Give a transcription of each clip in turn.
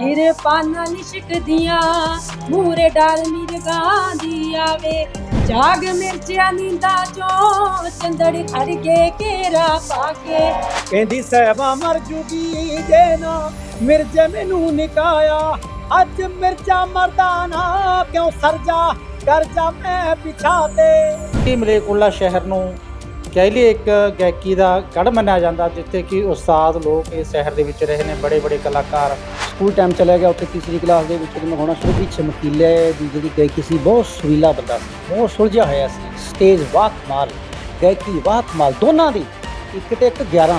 ਕਿਰਪਾਨਾਂ ਲਿਸ਼ਕਦੀਆਂ ਮੂਰੇ ਡਾਲ ਮਿਰਗਾਂ ਆਵੇ। ਜਾਗ ਮਿਰਚਿਆ ਨੀਂਦਾ ਚੋਂ, ਚੰਦੜ ਖੜ ਕੇ ਕੇਰਾ ਪਾ ਕੇ। ਕਹਿੰਦੀ ਸਹਿਬਾ ਮਰ ਜੂਗੀ ਜੇ ਨਾ, ਮਿਰਜੇ ਮੈਨੂੰ ਨਿਕਾਇਆ। ਅੱਜ ਮਿਰਜਾ ਮਰਦਾਨਾ ਕਿਉਂ ਸਰਜਾ ਕਰ ਮੈਂ ਪਿਛਾ ਤੇ। ਕਿ ਸ਼ਹਿਰ ਨੂੰ? ਕਹਿ ਲਈਏ ਇੱਕ ਗਾਇਕੀ ਦਾ ਗੜ ਮੰਨਿਆ ਜਾਂਦਾ, ਜਿੱਥੇ ਕਿ ਉਸਤਾਦ ਲੋਕ ਇਸ ਸ਼ਹਿਰ ਦੇ ਵਿੱਚ ਰਹੇ ਨੇ ਬੜੇ ਬੜੇ ਕਲਾਕਾਰ। ਸਕੂਲ ਟਾਈਮ ਚਲਾ ਗਿਆ ਉੱਥੇ ਤੀਸਰੀ ਕਲਾਸ ਦੇ ਵਿੱਚ ਮੈਂ ਹੋਣਾ ਸ਼ੁਰੂ ਕੀਤੀ ਚਮਕੀਲੇ ਦੀ ਜਿਹੜੀ ਗਾਇਕੀ ਸੀ, ਬਹੁਤ ਸੁਰੀਲਾ ਬੰਦਾ ਸੀ, ਬਹੁਤ ਸੁਲਝਿਆ ਹੋਇਆ ਸੀ ਸਟੇਜ ਵਾਹ ਮਾਲ, ਗਾਇਕੀ ਵਾਹ ਮਾਲ, ਦੋਨਾਂ ਦੀ ਇੱਕ ਤੇ ਇੱਕ 11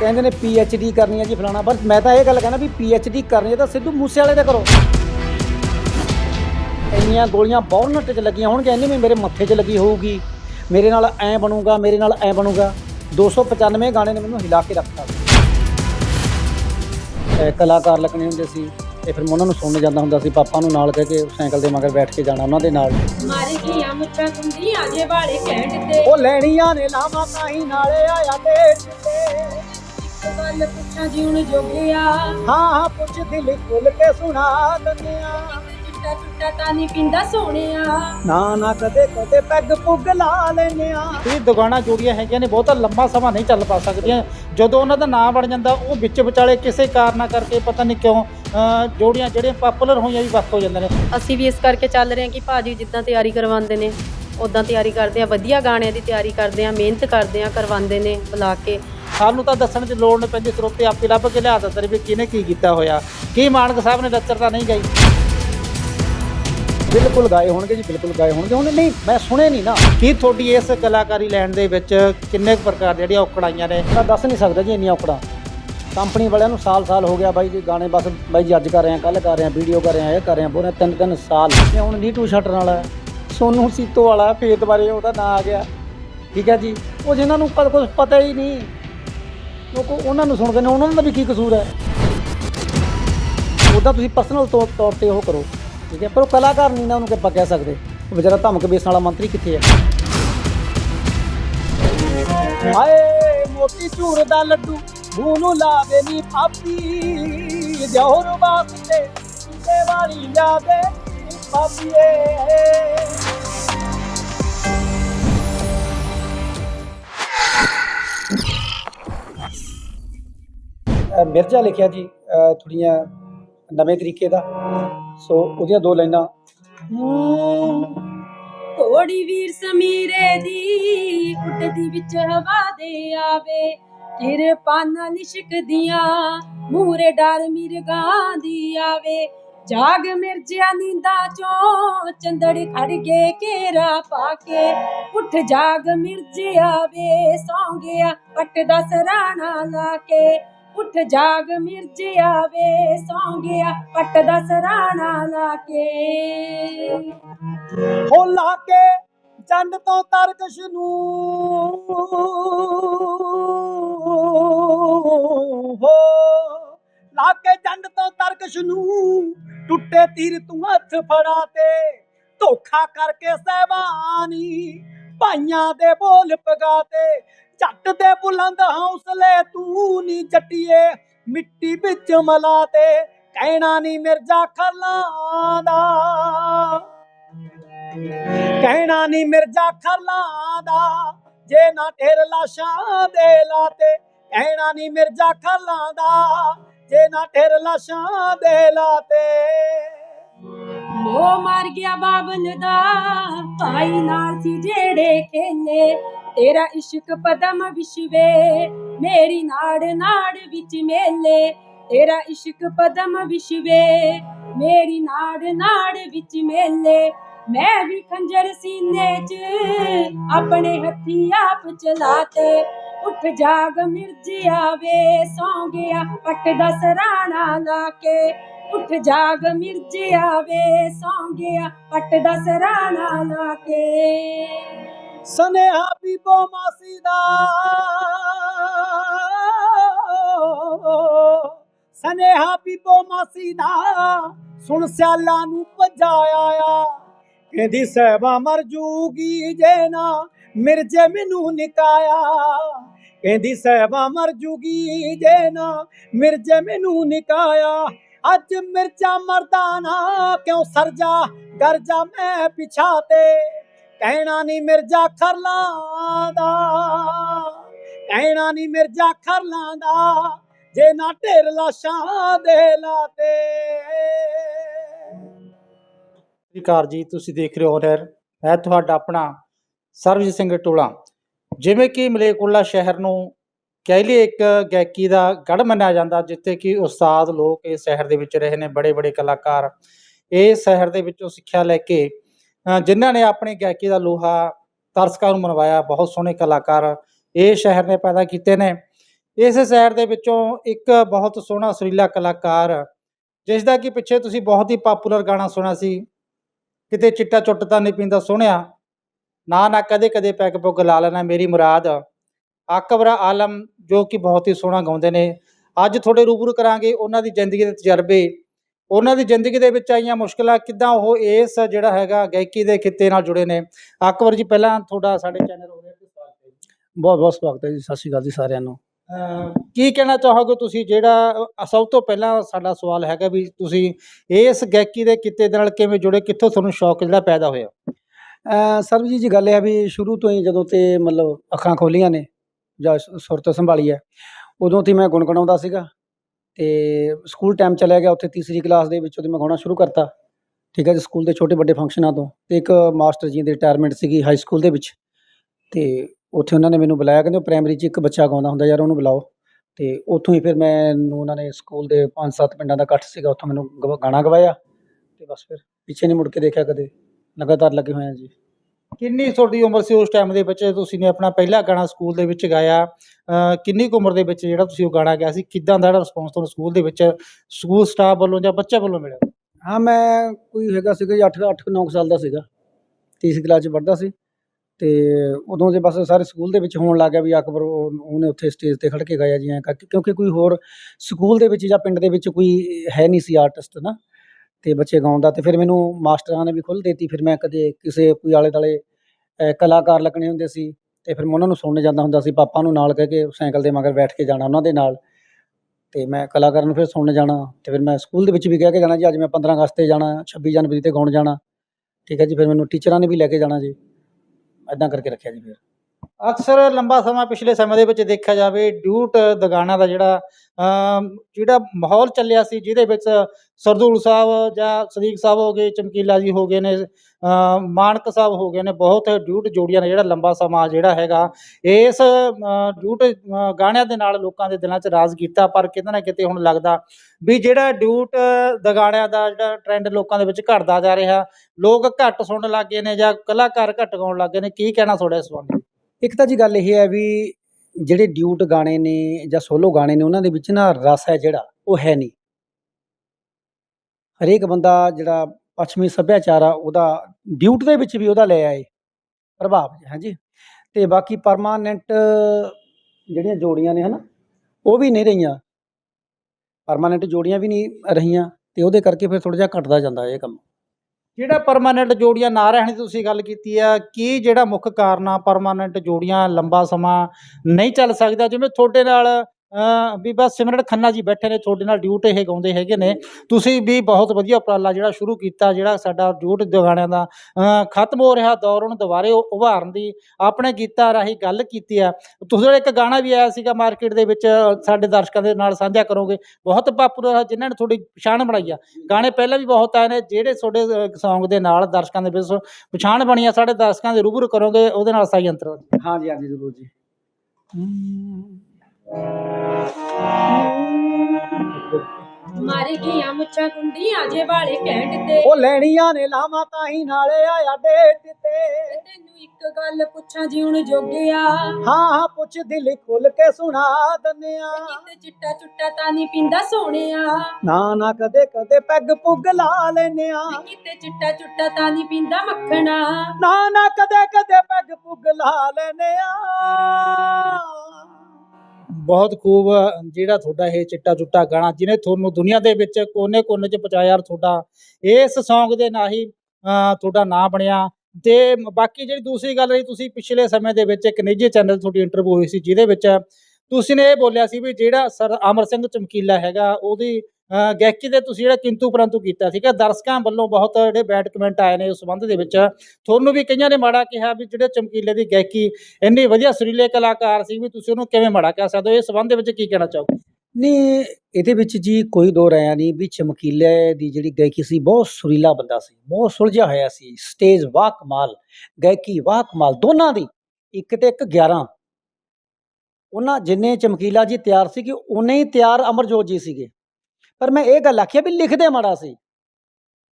ਕਹਿੰਦੇ ਨੇ ਪੀ ਐਚ ਡੀ ਕਰਨੀ ਹੈ ਜੀ ਫਲਾਣਾ ਪਰ ਮੈਂ ਤਾਂ ਇਹ ਗੱਲ ਕਹਿੰਦਾ ਵੀ ਪੀ ਐਚ ਡੀ ਕਰਨੀ ਹੈ ਤਾਂ ਸਿੱਧੂ ਮੂਸੇ ਵਾਲੇ ਦਾ ਕਰੋ। ਇੰਨੀਆਂ ਗੋਲੀਆਂ ਬੌਰਨਟ 'ਚ ਲੱਗੀਆਂ ਹੋਣਗੀਆਂ ਇੰਨੀ ਵੀ ਮੇਰੇ ਮੱਥੇ 'ਚ ਲੱਗੀ ਹੋਊਗੀ, ਮੇਰੇ ਨਾਲ ਐ ਬਣੂਗਾ, ਮੇਰੇ ਨਾਲ ਐ ਬਣੂਗਾ। 295 ਗਾਣੇ ਨੇ ਮੈਨੂੰ ਹਿਲਾ ਕੇ ਰੱਖਤਾ। ਕਲਾਕਾਰ ਲੱਗਣੇ ਹੁੰਦੇ ਸੀ ਤੇ ਫਿਰ ਮੈਂ ਉਹਨਾਂ ਨੂੰ ਸੁਣਨ ਜਾਂਦਾ ਹੁੰਦਾ ਸੀ ਪਾਪਾ ਨੂੰ ਨਾਲ ਕਹਿ ਕੇ ਸਾਈਕਲ ਦੇ ਮਗਰ ਬੈਠ ਕੇ ਜਾਣਾ ਉਹਨਾਂ ਦੇ ਨਾਲ। ਮਾਰੇ ਕੀਆਂ ਮੁੱਛਾਂ ਕੁੰਡੀਆਂ ਜੇ ਵਾਲੇ ਕਹਿਣ ਤੇ ਉਹ ਲੈਣੀਆਂ ਨੇ ਲਾਵਾਂ ਤਾਹੀਂ ਨਾਲੇ ਆਇਆ ਤੇ ਗੱਲ ਪੁੱਛਾਂ ਜਿਉਣ ਜੋਗਿਆ। ਹਾਂ ਹਾਂ ਪੁੱਛ ਦਿਲ ਖੁੱਲ ਕੇ ਸੁਣਾ ਦੰਨਿਆ ਚਿੱਟਾ ਚੁੱਟਾ ਤਾਂ ਨਹੀਂ ਪਿੰਦਾ ਸੋਹਣਿਆ। ਨਾ ਨਾ ਕਦੇ ਕਦੇ ਪੈਗ ਪੁੱਗ ਲਾ ਲੈਨਿਆ ਇਹ ਦੁਗਾਣਾ ਜੋੜੀਆਂ ਹੈਗੀਆਂ ਨੇ ਬਹੁਤਾ ਲੰਮਾ ਸਮਾਂ ਨਹੀਂ ਚੱਲ ਪਾ ਸਕਦੀਆਂ। ਜਦੋਂ ਉਹਨਾਂ ਦਾ ਨਾਮ ਬਣ ਜਾਂਦਾ ਉਹ ਵਿੱਚ ਵਿਚਾਲੇ ਕਿਸੇ ਕਾਰਨਾ ਕਰਕੇ ਪਤਾ ਨਹੀਂ ਕਿਉਂ ਅਹ ਜੋੜੀਆਂ ਜਿਹੜੀਆਂ ਪਪੂਲਰ ਹੋਈਆਂ ਵੀ ਵੱਖ ਹੋ ਜਾਂਦੇ ਨੇ। ਅਸੀਂ ਵੀ ਇਸ ਕਰਕੇ ਚੱਲ ਰਹੇ ਹਾਂ ਕਿ ਭਾਜੀ ਜਿੱਦਾਂ ਤਿਆਰੀ ਕਰਵਾਉਂਦੇ ਨੇ ਉਦਾਂ ਤਿਆਰੀ ਕਰਦੇ ਆ ਵਧੀਆ ਗਾਣਿਆਂ ਦੀ ਤਿਆਰੀ ਕਰਦੇ ਆ ਮਿਹਨਤ ਕਰਦੇ ਆ ਕਰਵਾਉਂਦੇ ਨੇ ਬੁਲਾ ਕੇ। ਸਾਨੂੰ ਤਾਂ ਦੱਸਣ ਦੀ ਲੋੜ ਨਹੀਂ ਪੈਂਦੀ ਸਰੋਤੇ ਆਪੇ ਲੱਭ ਕੇ ਲਿਆ ਦਿੰਦੇ ਵੀ ਕਿਹਨੇ ਕੀ ਕੀਤਾ ਹੋਇਆ। ਕੀ ਮਾਨਕ ਸਾਹਿਬ ਨੇ ਲੱਚਰ ਤਾਂ ਨਹੀਂ ਗਈ? ਬਿਲਕੁਲ ਗਾਏ ਹੋਣਗੇ ਜੀ, ਬਿਲਕੁਲ ਗਾਏ ਹੋਣਗੇ। ਹੁਣ ਨਹੀਂ, ਮੈਂ ਸੁਣੇ ਨਹੀਂ ਨਾ ਕੀ ਤੁਹਾਡੀ ਇਸ ਕਲਾਕਾਰੀ ਲੈਣ ਦੇ ਵਿੱਚ ਕਿੰਨੇ ਕੁ ਪ੍ਰਕਾਰ ਜਿਹੜੀਆਂ ਔਕੜਾਈਆਂ ਨੇ, ਮੈਂ ਦੱਸ ਨਹੀਂ ਸਕਦਾ ਜੀ ਇੰਨੀਆਂ ਔਕੜਾਂ। ਕੰਪਨੀ ਵਾਲਿਆਂ ਨੂੰ ਸਾਲ-ਸਾਲ ਹੋ ਗਿਆ ਬਾਈ ਜੀ, ਗਾਣੇ ਬਸ ਬਾਈ ਜੀ ਅੱਜ ਕਰ ਰਹੇ ਆ ਕੱਲ ਕਰ ਰਹੇ ਆ ਵੀਡੀਓ ਕਰ ਰਹੇ ਆ ਇਹ ਕਰ ਰਹੇ ਆ ਬੋਰੇ ਤਿੰਨ ਤਿੰਨ ਸਾਲ। ਇਹ ਹੁਣ ਨੀਟੂ ਸ਼ਟਰ ਵਾਲਾ ਸੋਨੂ ਸੀਤੋ ਵਾਲਾ, ਫੇਤ ਬਾਰੇ ਉਹਦਾ ਨਾਂ ਆ ਗਿਆ। ਠੀਕ ਹੈ ਜੀ, ਉਹ ਜਿਨ੍ਹਾਂ ਨੂੰ ਕੁਝ ਪਤਾ ਹੀ ਨਹੀਂ। ਲੋਕ, ਉਹਨਾਂ ਨੂੰ ਸੁਣਦੇ ਨੇ, ਉਹਨਾਂ ਦਾ ਵੀ ਕੀ ਕਸੂਰ ਹੈ? ਉਹਦਾ ਤੁਸੀਂ ਪਰਸਨਲ ਤੌਰ ਤੇ ਉਹ ਕਰੋ। ਠੀਕ ਹੈ, ਪਰ ਉਹ ਕਲਾਕਾਰ ਨਹੀਂ ਨਾ ਉਹਨੂੰ ਕਿ ਆਪਾਂ ਕਹਿ ਸਕਦੇ। ਉਹ ਵਿਚਾਰਾ ਧਮਕ ਵੇਚਣ ਵਾਲਾ ਮੰਤਰੀ ਕਿੱਥੇ ਹੈ ਹਾਏ, ਮੋਤੀ ਚੂਰ ਦਾ ਲੱਡੂ, ਮੂੰਹ ਨੂੰ ਲਾਵੇ ਨੀ ਪਾਪੀ ਜੋਹਰ ਵਾਸਤੇ ਤੇ ਵਾਲੀ ਜਾਵੇ ਪਾਪੀਏ ਮਿਰਜ਼ਾ ਲਿਖਿਆ ਜੀ ਥੋੜੀਆਂ ਨਵੇਂ ਤਰੀਕੇ ਦਾ। ਸੋ ਉਹਦੀਆਂ ਦੋ ਲਾਈਨਾਂ। ਕੋੜੀ ਵੀਰ ਸਮੀਰੇ ਦੀ ਉੱਡਦੀ ਵਿੱਚ ਹਵਾ ਦੇ ਆਵੇ। ਕਿਰਪਾਨਾਂ ਲਿਸ਼ਕਦੀਆਂ, ਮੂਰੇ ਡਾਲ ਮਿਰਗਾਂ ਦੀ ਆਵੇ। ਜਾਗ ਮਿਰਜਿਆ ਨੀਂਦਾ ਚੋਂ, ਚੰਦੜ ਖੜ ਕੇ ਕੇਰਾ ਪਾ ਕੇ। ਉੱਠ ਜਾਗ ਮਿਰਜਿਆ ਵੇ ਸੌਂ ਗਿਆ ਪੱਟ ਦਾ ਸਰਾਣਾ ਲਾ ਕੇ। ਉੱਠ ਜਾਗ ਮਿਰਜਿਆ ਵੇ ਸੌਂ ਗਿਆ ਪੱਟ ਦਾ ਸਰਾਣਾ ਲਾ ਕੇ। ਹੋ ਲਾ ਕੇ ਚੰਦ ਤੋਂ ਤਰਕਸ਼ ਨੂੰ। ਹੋ ਲਾ ਕੇ ਚੰਦ ਤੋਂ ਤਰਕਸ਼ ਨੂੰ। ਟੁੱਟੇ ਤੀਰ ਤੂੰ ਹੱਥ ਫੜਾ ਤੇ, ਧੋਖਾ ਕਰਕੇ ਸਹਿਬਾਨੀ। ਭਾਈਆਂ ਦੇ ਬੋਲ ਪਗਾ ਤੇ ਝੱਟ ਦੇ ਬੁਲੰਦ ਹੌਸਲੇ ਤੂੰ ਨੀ ਜੱਟੀਏ, ਮਿੱਟੀ ਵਿੱਚ ਮਲਾ ਤੇ ਕਹਿਣਾ ਨਹੀਂ ਮਿਰਜ਼ਾ ਖਰਲਾਂ ਦਾ। ਕਹਿਣਾ ਨਹੀਂ ਮਿਰਜ਼ਾ ਖਰਲਾਂ ਦਾ, ਜੇ ਨਾ ਢੇਰ ਲਾਸ਼ਾਂ ਦੇ ਲਾਤੇ ਕਹਿਣਾ ਨਹੀਂ ਮਿਰਜ਼ਾ ਖਰਲਾਂ ਦਾ, ਜੇ ਨਾ ਢੇਰ ਲਾਸ਼ਾਂ ਦੇ ਲਾਤੇ ਮੋਹ ਮਾਰ ਗਿਆ ਬਾਬਲ ਦਾ, ਭਾਈ ਨਾਲ ਸੀ ਜਿਹੜੇ ਖੇਲੇ। ਤੇਰਾ ਇਸ਼ਕ ਪਦਮ ਵਿਸ਼ਵੇ, ਮੇਰੀ ਨਾੜ ਨਾੜ ਵਿੱਚ ਮੇਲੇ। ਤੇਰਾ ਇਸ਼ਕ ਪਦਮ ਵਿਸ਼ਵੇ, ਮੇਰੀ ਨਾੜ ਨਾੜ ਵਿੱਚ ਮੇਲੇ। ਮੈਂ ਵੀ ਖੰਜਰ ਸੀਨੇ 'ਚ, ਆਪਣੇ ਹੱਥੀ ਆਪ ਚਲਾਤੇ। ਉੱਠ ਜਾਗ ਮਿਰਜਿਆ ਵੇ ਸੌਂ ਗਿਆ ਪੱਟ ਦਾ ਸਰਾਣਾ ਲਾ ਕੇ। ਉੱਠ ਜਾਗ ਮਿਰਜਿਆ ਵੇ ਸੌਂ ਗਿਆ ਪੱਟ ਦਾ ਸਰਾਣਾ ਲਾ ਕੇ। ਸਨੇਹਾ ਬੀਬੋ ਮਾਸੀ ਦਾ। ਸਨੇਹਾ ਬੀਬੋ ਮਾਸੀ ਦਾ। ਸੁਣ ਸਿਆਲਾਂ ਨੂੰ ਭਜਾਇਆ ਆ। ਕਹਿੰਦੀ, ਸਹਿਬਾ ਮਰ ਜੂਗੀ ਜੇ ਨਾ ਮਿਰਜੇ ਮੈਨੂੰ ਨਿਕਾਇਆ। ਕਹਿੰਦੀ, ਸਹਿਬਾ ਮਰ ਜੂਗੀ ਜੇ ਨਾ ਮਿਰਜੇ ਮੈਨੂੰ ਨਿਕਾਇਆ। ਅੱਜ ਮਿਰਜ਼ਾ ਮਰਦਾ ਨਾ, ਕਿਉਂ ਸਰਜਾ ਗਰਜਾ ਮੈਂ ਪਿਛਾ ਤੇ। ਕਹਿਣਾ ਨਹੀਂ ਮਿਰਜਾ ਖਰਲਾਂ ਦਾ, ਕਹਿਣਾ ਨਹੀਂ ਮਿਰਜਾ ਖਰਲਾਂ ਦਾ, ਜੇ ਨਾ ਢੇਰ ਲਾਸ਼ਾਂ ਦੇ ਲਾਤੇ। ਸਤਿਕਾਰ ਜੀ, ਤੁਸੀਂ ਦੇਖ ਰਹੇ ਹੋ ਨਰ ਹੈ ਤੁਹਾਡਾ ਆਪਣਾ ਸਰਬਜੀਤ ਸਿੰਘ ਟੋਲਾ। ਜਿਵੇਂ ਕਿ ਮਲੇਕੁਲਾ ਸ਼ਹਿਰ ਨੂੰ ਕਹਿ ਲਈਏ ਇੱਕ ਗਾਇਕੀ ਦਾ ਗੜ ਮੰਨਿਆ ਜਾਂਦਾ, ਜਿੱਥੇ ਕਿ ਉਸਤਾਦ ਲੋਕ ਇਸ ਸ਼ਹਿਰ ਦੇ ਵਿੱਚ ਰਹੇ ਨੇ ਬੜੇ ਬੜੇ ਕਲਾਕਾਰ। ਇਹ ਸ਼ਹਿਰ ਦੇ ਵਿੱਚੋਂ ਸਿੱਖਿਆ ਲੈ ਕੇ ਜਿਨ੍ਹਾਂ ਨੇ ਆਪਣੀ ਗਾਇਕੀ ਦਾ ਲੋਹਾ ਤਰਸਕਾਂ ਨੂੰ ਮਨਵਾਇਆ, ਬਹੁਤ ਸੋਹਣੇ ਕਲਾਕਾਰ ਇਹ ਸ਼ਹਿਰ ਨੇ ਪੈਦਾ ਕੀਤੇ ਨੇ। ਇਸ ਸ਼ਹਿਰ ਦੇ ਵਿੱਚੋਂ ਇੱਕ ਬਹੁਤ ਸੋਹਣਾ ਸੁਰੀਲਾ ਕਲਾਕਾਰ ਜਿਸ ਦਾ ਕਿ ਪਿੱਛੇ ਤੁਸੀਂ ਬਹੁਤ ਹੀ ਪਪੂਲਰ ਗਾਣਾ ਸੁਣਿਆ ਸੀ। ਕਿਤੇ ਚਿੱਟਾ ਚੁੱਟ ਤਾਂ ਨਹੀਂ ਪੀਂਦਾ ਸੋਹਣਿਆ। ਨਾ ਨਾ ਕਦੇ ਕਦੇ ਪੈਗ ਪੁੱਗ ਲਾ ਲੈਣਾ ਮੇਰੀ ਮੁਰਾਦ। ਅਕਬਰ ਆਲਮ ਜੋ ਕਿ ਬਹੁਤ ਹੀ ਸੋਹਣਾ ਗਾਉਂਦੇ ਨੇ। ਅੱਜ ਤੁਹਾਡੇ ਰੂਬਰੂ ਕਰਾਂਗੇ ਉਹਨਾਂ ਦੀ ਜ਼ਿੰਦਗੀ ਦੇ ਤਜਰਬੇ। ਉਹਨਾਂ ਦੀ ਜ਼ਿੰਦਗੀ ਦੇ ਵਿੱਚ ਆਈਆਂ ਮੁਸ਼ਕਲਾਂ ਕਿੱਦਾਂ ਉਹ ਇਸ ਜਿਹੜਾ ਹੈਗਾ ਗਾਇਕੀ ਦੇ ਖਿੱਤੇ ਨਾਲ ਜੁੜੇ ਨੇ। ਅਕਬਰ ਜੀ ਪਹਿਲਾਂ ਤੁਹਾਡਾ ਸਾਡੇ ਚੈਨਲ ਹੋ ਜੀ। ਬਹੁਤ ਬਹੁਤ ਸਵਾਗਤ ਹੈ ਜੀ। ਸਤਿ ਸ਼੍ਰੀ ਅਕਾਲ ਜੀ ਸਾਰਿਆਂ ਨੂੰ। ਕੀ ਕਹਿਣਾ ਚਾਹੋਗੇ ਤੁਸੀਂ? ਜਿਹੜਾ ਸਭ ਤੋਂ ਪਹਿਲਾਂ ਸਾਡਾ ਸਵਾਲ ਹੈਗਾ ਵੀ ਤੁਸੀਂ ਇਸ ਗਾਇਕੀ ਦੇ ਕਿੱਤੇ ਦੇ ਨਾਲ ਕਿਵੇਂ ਜੁੜੇ? ਕਿੱਥੋਂ ਤੁਹਾਨੂੰ ਸ਼ੌਕ ਜਿਹੜਾ ਪੈਦਾ ਹੋਇਆ? ਅਹ ਸਰਬਜੀਤ ਜੀ ਗੱਲ ਹੈ ਵੀ ਸ਼ੁਰੂ ਤੋਂ ਹੀ ਜਦੋਂ ਤੇ ਮਤਲਬ ਅੱਖਾਂ ਖੋਲੀਆਂ ਨੇ ਜਾਂ ਸੁਰਤ ਸੰਭਾਲੀ ਹੈ ਉਦੋਂ ਤੇ ਮੈਂ ਗੁਣਗੁਣਾਉਂਦਾ ਸੀਗਾ। ਤੇ ਸਕੂਲ ਟਾਈਮ ਚਲਿਆ ਗਿਆ ਉੱਥੇ ਤੀਸਰੀ ਕਲਾਸ ਦੇ ਵਿੱਚ, ਉਹਦੇ ਮੈਂ ਗਾਉਣਾ ਸ਼ੁਰੂ ਕਰਤਾ। ਠੀਕ ਹੈ ਜੀ, ਸਕੂਲ ਦੇ ਛੋਟੇ ਵੱਡੇ ਫੰਕਸ਼ਨਾਂ ਤੋਂ। ਤੇ ਇੱਕ ਮਾਸਟਰ ਜੀ ਦੀ ਰਿਟਾਇਰਮੈਂਟ ਸੀਗੀ ਹਾਈ ਸਕੂਲ ਦੇ ਵਿੱਚ। ਤੇ ਉੱਥੇ ਉਹਨਾਂ ਨੇ ਮੈਨੂੰ ਬੁਲਾਇਆ, ਕਹਿੰਦੇ ਪ੍ਰਾਇਮਰੀ 'ਚ ਇੱਕ ਬੱਚਾ ਗਾਉਂਦਾ ਹੁੰਦਾ, ਯਾਰ ਉਹਨੂੰ ਬੁਲਾਓ। ਤੇ ਉੱਥੋਂ ਹੀ ਫਿਰ ਮੈਨੂੰ ਉਹਨਾਂ ਨੇ ਸਕੂਲ ਦੇ ਪੰਜ ਸੱਤ ਪਿੰਡਾਂ ਦਾ ਇਕੱਠ ਸੀਗਾ, ਉੱਥੋਂ ਮੈਨੂੰ ਗਵਾ- ਗਾਣਾ ਗਵਾਇਆ। ਤੇ ਬਸ ਫਿਰ ਪਿੱਛੇ ਨਹੀਂ ਮੁੜ ਕੇ ਦੇਖਿਆ ਕਦੇ। ਲਗਾਤਾਰ ਲੱਗੇ ਹੋਏ ਆ ਜੀ। ਕਿੰਨੀ ਤੁਹਾਡੀ ਉਮਰ ਸੀ ਉਸ ਟਾਈਮ ਦੇ ਵਿੱਚ ਤੁਸੀਂ ਨੇ ਆਪਣਾ ਪਹਿਲਾ ਗਾਣਾ ਸਕੂਲ ਦੇ ਵਿੱਚ ਗਾਇਆ? ਕਿੰਨੀ ਕੁ ਉਮਰ ਦੇ ਵਿੱਚ ਜਿਹੜਾ ਤੁਸੀਂ ਉਹ ਗਾਣਾ ਗਾਇਆ ਸੀ? ਕਿੱਦਾਂ ਦਾ ਜਿਹੜਾ ਰਿਸਪੌਂਸ ਤੁਹਾਨੂੰ ਸਕੂਲ ਦੇ ਵਿੱਚ ਸਕੂਲ ਸਟਾਫ ਵੱਲੋਂ ਜਾਂ ਬੱਚੇ ਵੱਲੋਂ ਮਿਲਿਆ? ਹਾਂ, ਮੈਂ ਕੋਈ ਹੈਗਾ ਸੀਗਾ ਜੀ 8 8 9 ਸਾਲ ਦਾ ਸੀਗਾ। ਤੀਸਰੀ ਕਲਾਸ ਚ ਪੜ੍ਹਦਾ ਸੀ। ਤੇ ਉਦੋਂ ਦੇ ਬਸ ਸਾਰੇ ਸਕੂਲ ਦੇ ਵਿੱਚ ਹੋਣ ਲੱਗ ਗਿਆ ਵੀ ਅਕਬਰ ਉਹਨੇ ਉੱਥੇ ਸਟੇਜ ਤੇ ਖੜ ਕੇ ਗਾਇਆ ਜੀ, ਐਂ ਕਰਕੇ। ਕਿਉਂਕਿ ਕੋਈ ਹੋਰ ਸਕੂਲ ਦੇ ਵਿੱਚ ਜਾਂ ਪਿੰਡ ਦੇ ਵਿੱਚ ਕੋਈ ਹੈ ਨਹੀਂ ਸੀ ਆਰਟਿਸਟ ਨਾ। ਤੇ ਬੱਚੇ ਗਾਉਂਦਾ ਤੇ ਫਿਰ ਮੈਨੂੰ ਮਾਸਟਰਾਂ ਨੇ ਵੀ ਖੁੱਲ੍ਹ ਦਿੱਤੀ, ਫਿਰ ਮੈਂ ਕਦੇ ਕਿਸੇ ਕੋਈ ਆਲੇ ਦੁਆਲੇ ਕਲਾਕਾਰ ਲੱਗਣੇ ਹੁੰਦੇ ਸੀ, ਤੇ ਫਿਰ ਮੈਂ ਉਹਨਾਂ ਨੂੰ ਸੁਣਨ ਜਾਂਦਾ ਹੁੰਦਾ ਸੀ, ਪਾਪਾ ਨੂੰ ਨਾਲ ਕਹਿ ਕੇ ਸਾਈਕਲ ਦੇ ਮਗਰ ਬੈਠ ਕੇ ਜਾਣਾ ਉਹਨਾਂ ਦੇ ਨਾਲ, ਤੇ ਮੈਂ ਕਲਾਕਾਰਾਂ ਨੂੰ ਫਿਰ ਸੁਣਨ ਜਾਣਾ, ਤੇ ਫਿਰ ਮੈਂ ਸਕੂਲ ਦੇ ਵਿੱਚ ਵੀ ਕਹਿ ਕੇ ਜਾਣਾ ਜੀ, ਅੱਜ ਮੈਂ 15 ਅਗਸਤ ਤੇ ਜਾਣਾ 26 ਜਨਵਰੀ ਤੇ ਗਾਉਣ ਜਾਣਾ, ਠੀਕ ਹੈ ਜੀ, ਫਿਰ ਮੈਨੂੰ ਟੀਚਰਾਂ ਨੇ ਵੀ ਲੈ ਕੇ ਜਾਣਾ ਜੀ ਐਦਾਂ ਕਰਕੇ ਰੱਖਿਆ ਜੀ ਫਿਰ। ਅਕਸਰ ਲੰਬਾ ਸਮਾਂ ਪਿਛਲੇ ਸਮੇਂ ਦੇ ਵਿੱਚ ਦੇਖਿਆ ਜਾਵੇ, ਡਿਊਟ ਦਗਾਣਾ ਦਾ ਜਿਹੜਾ ਜਿਹੜਾ ਮਾਹੌਲ ਚੱਲਿਆ ਸੀ, ਜਿਹਦੇ ਵਿੱਚ ਸਰਦੂਲ ਸਾਹਿਬ ਜਾਂ ਸਦੀਕ ਸਾਹਿਬ ਹੋ ਗਏ, ਚਮਕੀਲਾ ਜੀ ਹੋ ਗਏ ਨੇ, ਅਮ, ਮਾਨਕ ਸਾਹਿਬ ਹੋ ਗਏ ਨੇ, ਬਹੁਤ ਡਿਊਟ ਜੋੜੀਆਂ ਨੇ, ਜਿਹੜਾ ਲੰਬਾ ਸਮਾਂ ਜਿਹੜਾ ਹੈਗਾ, ਇਸ ਡਿਊਟ ਗਾਣਿਆਂ ਦੇ ਨਾਲ ਲੋਕਾਂ ਦੇ ਦਿਲਾਂ 'ਚ ਰਾਜ ਕੀਤਾ, ਪਰ ਕਿਤੇ ਨਾ ਕਿਤੇ ਹੁਣ ਲੱਗਦਾ ਵੀ ਜਿਹੜਾ ਡਿਊਟ ਦਗਾਣਿਆਂ ਦਾ ਜਿਹੜਾ ਟ੍ਰੈਂਡ ਲੋਕਾਂ ਦੇ ਵਿੱਚ ਘਟਦਾ ਜਾ ਰਿਹਾ, ਲੋਕ ਘੱਟ ਸੁਣਨ ਲੱਗ ਗਏ ਨੇ ਜਾਂ ਕਲਾਕਾਰ ਘੱਟ ਗਾਉਣ ਲੱਗ ਗਏ ਨੇ, ਕੀ ਕਹਿਣਾ ਤੁਹਾਡਾ ਇਸ ਸੰਬੰਧ ਇੱਕ ਤਾਂ ਜੀ ਗੱਲ ਇਹ ਹੈ ਵੀ ਜਿਹੜੇ ਡਿਊਟ ਗਾਣੇ ਨੇ ਜਾਂ ਸੋਲੋ ਗਾਣੇ ਨੇ, ਉਹਨਾਂ ਦੇ ਵਿੱਚ ਨਾ ਰਸ ਹੈ ਜਿਹੜਾ, ਉਹ ਹੈ ਨਹੀਂ। ਹਰੇਕ ਬੰਦਾ ਜਿਹੜਾ ਪੱਛਮੀ ਸੱਭਿਆਚਾਰ ਆ, ਉਹਦਾ ਡਿਊਟ ਦੇ ਵਿੱਚ ਵੀ ਉਹਦਾ ਲੈ ਆਏ ਪ੍ਰਭਾਵ, ਹਾਂਜੀ। ਤੇ ਬਾਕੀ ਪਰਮਾਨੈਂਟ ਜਿਹੜੀਆਂ ਜੋੜੀਆਂ ਨੇ ਹਨਾ, ਉਹ ਵੀ ਨਹੀਂ ਰਹੀਆਂ। ਪਰਮਾਨੈਂਟ ਜੋੜੀਆਂ ਵੀ ਨਹੀਂ ਰਹੀਆਂ ਤੇ ਉਹਦੇ ਕਰਕੇ ਫਿਰ ਥੋੜਾ ਜਿਹਾ ਘਟਦਾ ਜਾਂਦਾ ਇਹ ਕੰਮ। ਜਿਹੜਾ ਪਰਮਾਨੈਂਟ ਜੋੜੀਆਂ ਨਾ ਰਹਿਣ ਦੀ ਤੁਸੀਂ ਗੱਲ ਕੀਤੀ ਆ, ਕੀ ਜਿਹੜਾ ਮੁੱਖ ਕਾਰਨ ਆ ਪਰਮਾਨੈਂਟ ਜੋੜੀਆਂ ਲੰਬਾ ਸਮਾਂ ਨਹੀਂ ਚੱਲ ਸਕਦਾ? ਜਿਵੇਂ ਤੁਹਾਡੇ ਨਾਲ ਵੀ ਬਸ ਸਿਮਰਨ ਖੰਨਾ ਜੀ ਬੈਠੇ ਨੇ ਤੁਹਾਡੇ ਨਾਲ ਡਿਊਟ ਇਹ ਗਾਉਂਦੇ ਹੈਗੇ ਨੇ। ਤੁਸੀਂ ਵੀ ਬਹੁਤ ਵਧੀਆ ਉਪਰਾਲਾ ਜਿਹੜਾ ਸ਼ੁਰੂ ਕੀਤਾ ਜਿਹੜਾ ਸਾਡਾ ਡਿਊਟ ਗਾਣਿਆਂ ਦਾ। ਖਤਮ ਹੋ ਰਿਹਾ ਦੌਰ ਉਹਨੂੰ ਦੁਬਾਰੇ ਉਭਾਰਨ ਦੀ ਆਪਣੇ ਗੀਤਾਂ ਰਾਹੀਂ ਗੱਲ ਕੀਤੀ ਆ। ਤੁਸੀਂ ਇੱਕ ਗਾਣਾ ਵੀ ਆਇਆ ਸੀਗਾ ਮਾਰਕੀਟ ਦੇ ਵਿੱਚ ਸਾਡੇ ਦਰਸ਼ਕਾਂ ਦੇ ਨਾਲ ਸਾਂਝਾ ਕਰੋਗੇ। ਬਹੁਤ ਪਾਪੂਲਰ ਜਿਨ੍ਹਾਂ ਨੇ ਤੁਹਾਡੀ ਪਛਾਣ ਬਣਾਈ ਆ। ਗਾਣੇ ਪਹਿਲਾਂ ਵੀ ਬਹੁਤ ਆਏ ਨੇ ਜਿਹੜੇ ਤੁਹਾਡੇ Song ਦੇ ਨਾਲ ਦਰਸ਼ਕਾਂ ਦੇ ਵਿੱਚ ਪਛਾਣ ਬਣੀ ਆ ਸਾਡੇ ਦਰਸ਼ਕਾਂ ਦੇ ਰੂਬਰੂ ਕਰੋਗੇ ਉਹਦੇ ਨਾਲ ਸਾਈ ਅੰਤਰ ਹਾਂਜੀ ਹਾਂਜੀ ਜ਼ਰੂਰ ਜੀ। ਮਰ ਗਈਆਂ ਮੁੱਛਾਂ ਕੁੰਡੀਆਂ ਜੇ ਵਾਲੇ ਘੈਂਟ ਤੇ ਉਹ ਲੈਣੀਆਂ ਨੇ ਲਾਵਾਂ ਤਾਂ ਹੀ ਨਾਲੇ ਆਇਆ ਡੇਟ ਤੇ ਤੈਨੂੰ ਇੱਕ ਗੱਲ ਪੁੱਛਾਂ ਜਿਉਣ ਜੋਗਿਆ ਹਾਂ ਹਾਂ ਪੁੱਛ ਦਿਲ ਖੁੱਲ ਕੇ ਸੁਣਾ ਦੰਨਿਆ। ਕਿਤੇ ਚਿੱਟਾ ਚੁੱਟਾ ਤਾਂ ਨਹੀਂ ਪਿੰਦਾ ਸੋਹਣਿਆ। ਨਾ ਨਾ ਕਦੇ ਕਦੇ ਪੈਗ ਪੁੱਗ ਲਾ ਲੈਨੇ ਆ ਕਿਤੇ ਚਿੱਟਾ ਚੁੱਟਾ ਤਾਂ ਨਹੀਂ ਪਿੰਦਾ ਮੱਖਣਾ। ਨਾ ਨਾ ਕਦੇ ਕਦੇ ਪੈਗ ਪੁੱਗ ਲਾ ਲੈਨੇ ਆ ਬਹੁਤ ਖੂਬ, ਜਿਹੜਾ ਤੁਹਾਡਾ ਇਹ ਚਿੱਟਾ ਚੁੱਟਾ ਗਾਣਾ, ਜਿਹਨੇ ਤੁਹਾਨੂੰ ਦੁਨੀਆ ਦੇ ਵਿੱਚ ਕੋਨੇ-ਕੋਨੇ 'ਚ ਪਹੁੰਚਾਇਆ ਔਰ ਤੁਹਾਡਾ ਇਸ Song ਦੇ ਨਾਲ ਹੀ ਤੁਹਾਡਾ ਨਾਂ ਬਣਿਆ। ਤੇ ਬਾਕੀ ਜਿਹੜੀ ਦੂਸਰੀ ਗੱਲ ਰਹੀ, ਤੁਸੀਂ ਪਿਛਲੇ ਸਮੇਂ ਦੇ ਵਿੱਚ ਇੱਕ ਨਿੱਜੀ ਚੈਨਲ ਤੁਹਾਡੀ ਇੰਟਰਵਿਊ ਹੋਈ ਸੀ, ਜਿਹਦੇ ਵਿੱਚ ਤੁਸੀਂ ਨੇ ਇਹ ਬੋਲਿਆ ਸੀ ਵੀ ਜਿਹੜਾ ਸਰ ਅਮਰ ਸਿੰਘ ਚਮਕੀਲਾ ਹੈਗਾ, ਉਹਦੀ ਗਾਇਕੀ ਦੇ ਤੁਸੀਂ ਜਿਹੜਾ ਕਿੰਤੂ ਪਰੰਤੂ ਕੀਤਾ ਸੀਗਾ, ਦਰਸ਼ਕਾਂ ਵੱਲੋਂ ਬਹੁਤ ਜਿਹੜੇ ਬੈਡ ਕਮੈਂਟ ਆਏ ਨੇ ਉਸ ਸੰਬੰਧ ਦੇ ਵਿੱਚ। ਤੁਹਾਨੂੰ ਵੀ ਕਈਆਂ ਨੇ ਮਾੜਾ ਕਿਹਾ ਵੀ ਜਿਹੜੇ ਚਮਕੀਲੇ ਦੀ ਗਾਇਕੀ ਇੰਨੀ ਵਧੀਆ ਸੁਰੀਲੇ ਕਲਾਕਾਰ ਸੀ ਵੀ ਤੁਸੀਂ ਉਹਨੂੰ ਕਿਵੇਂ ਮਾੜਾ ਕਹਿ ਸਕਦੇ ਹੋ? ਇਸ ਸੰਬੰਧ ਦੇ ਵਿੱਚ ਕੀ ਕਹਿਣਾ ਚਾਹੋਗੇ? ਨਹੀਂ, ਇਹਦੇ ਵਿੱਚ ਜੀ ਕੋਈ ਦੋ ਰਾਇਆ ਨਹੀਂ ਵੀ ਚਮਕੀਲੇ ਦੀ ਜਿਹੜੀ ਗਾਇਕੀ ਸੀ, ਬਹੁਤ ਸੁਰੀਲਾ ਬੰਦਾ ਸੀ, ਬਹੁਤ ਸੁਲਝਿਆ ਹੋਇਆ ਸੀ। ਸਟੇਜ ਵਾਹ ਕਮਾਲ ਗਾਇਕੀ ਵਾਹ ਕਮਾਲ ਦੋਨਾਂ ਦੀ, ਇੱਕ ਤੇ ਇੱਕ 11 ਉਹਨਾਂ ਜਿੰਨੇ ਚਮਕੀਲਾ ਜੀ ਤਿਆਰ ਸੀ ਕਿ ਉਨੇ ਹੀ ਤਿਆਰ ਅਮਰਜੋਤ ਜੀ ਸੀਗੇ। ਪਰ ਮੈਂ ਇਹ ਗੱਲ ਆਖਿਆ ਵੀ ਲਿਖਦੇ ਮਾੜਾ ਸੀ।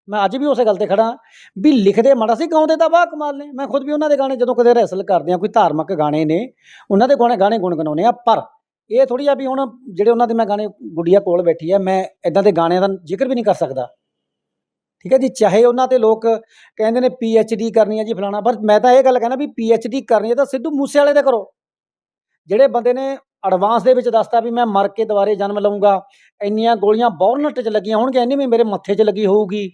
ਮੈਂ ਅੱਜ ਵੀ ਉਸੇ ਗੱਲ ਤੇ ਖੜਾ ਵੀ ਲਿਖਦੇ ਮਾੜਾ ਸੀ, ਗਾਉਂਦੇ ਤਾਂ ਵਾਹ ਕਮਾਲ ਨੇ। ਮੈਂ ਖੁਦ ਵੀ ਉਹਨਾਂ ਦੇ ਗਾਣੇ ਜਦੋਂ ਕਦੇ ਰੈਸਲ ਕਰਦੇ ਆ ਕੋਈ ਧਾਰਮਿਕ ਗਾਣੇ ਨੇ, ਉਹਨਾਂ ਦੇ ਗਾਣੇ ਗਾਣੇ ਗੁਣਗੁਣਾਉਂਦੇ ਆ ਪਰ ਇਹ ਥੋੜੀ ਆ ਵੀ ਹੁਣ ਜਿਹੜੇ ਉਹਨਾਂ ਦੇ ਮੈਂ ਗਾਣੇ ਗੁੱਡੀਆ ਕੋਲ ਬੈਠੀ ਆ, ਮੈਂ ਇਦਾਂ ਦੇ ਗਾਣਿਆਂ ਦਾ ਜ਼ਿਕਰ ਵੀ ਨਹੀਂ ਕਰ ਸਕਦਾ। ਠੀਕ ਹੈ ਜੀ, ਚਾਹੇ ਉਹਨਾਂ ਤੇ ਲੋਕ ਕਹਿੰਦੇ ਨੇ ਪੀ ਐਚ ਡੀ ਕਰਨੀ ਹੈ ਜੀ ਫਲਾਣਾ, ਪਰ ਮੈਂ ਤਾਂ ਇਹ ਗੱਲ ਕਹਿਣਾ ਵੀ ਪੀ ਐਚ ਡੀ ਕਰਨੀ ਹੈ ਤਾਂ ਸਿੱਧੂ ਮੂਸੇ ਵਾਲੇ ਦੇ ਕਰੋ। ਜਿਹੜੇ ਬੰਦੇ ਨੇ ਐਡਵਾਂਸ ਦੇ ਵਿੱਚ ਦੱਸਤਾ ਵੀ ਮੈਂ ਮਰ ਕੇ ਦੁਬਾਰੇ ਜਨਮ ਲਵਾਂਗਾ ਇੰਨੀਆਂ ਗੋਲੀਆਂ ਬੌਰਨਟ 'ਚ ਲੱਗੀਆਂ ਹੋਣਗੀਆਂ, ਇੰਨੀ ਵੀ ਮੇਰੇ ਮੱਥੇ 'ਚ ਲੱਗੀ ਹੋਊਗੀ।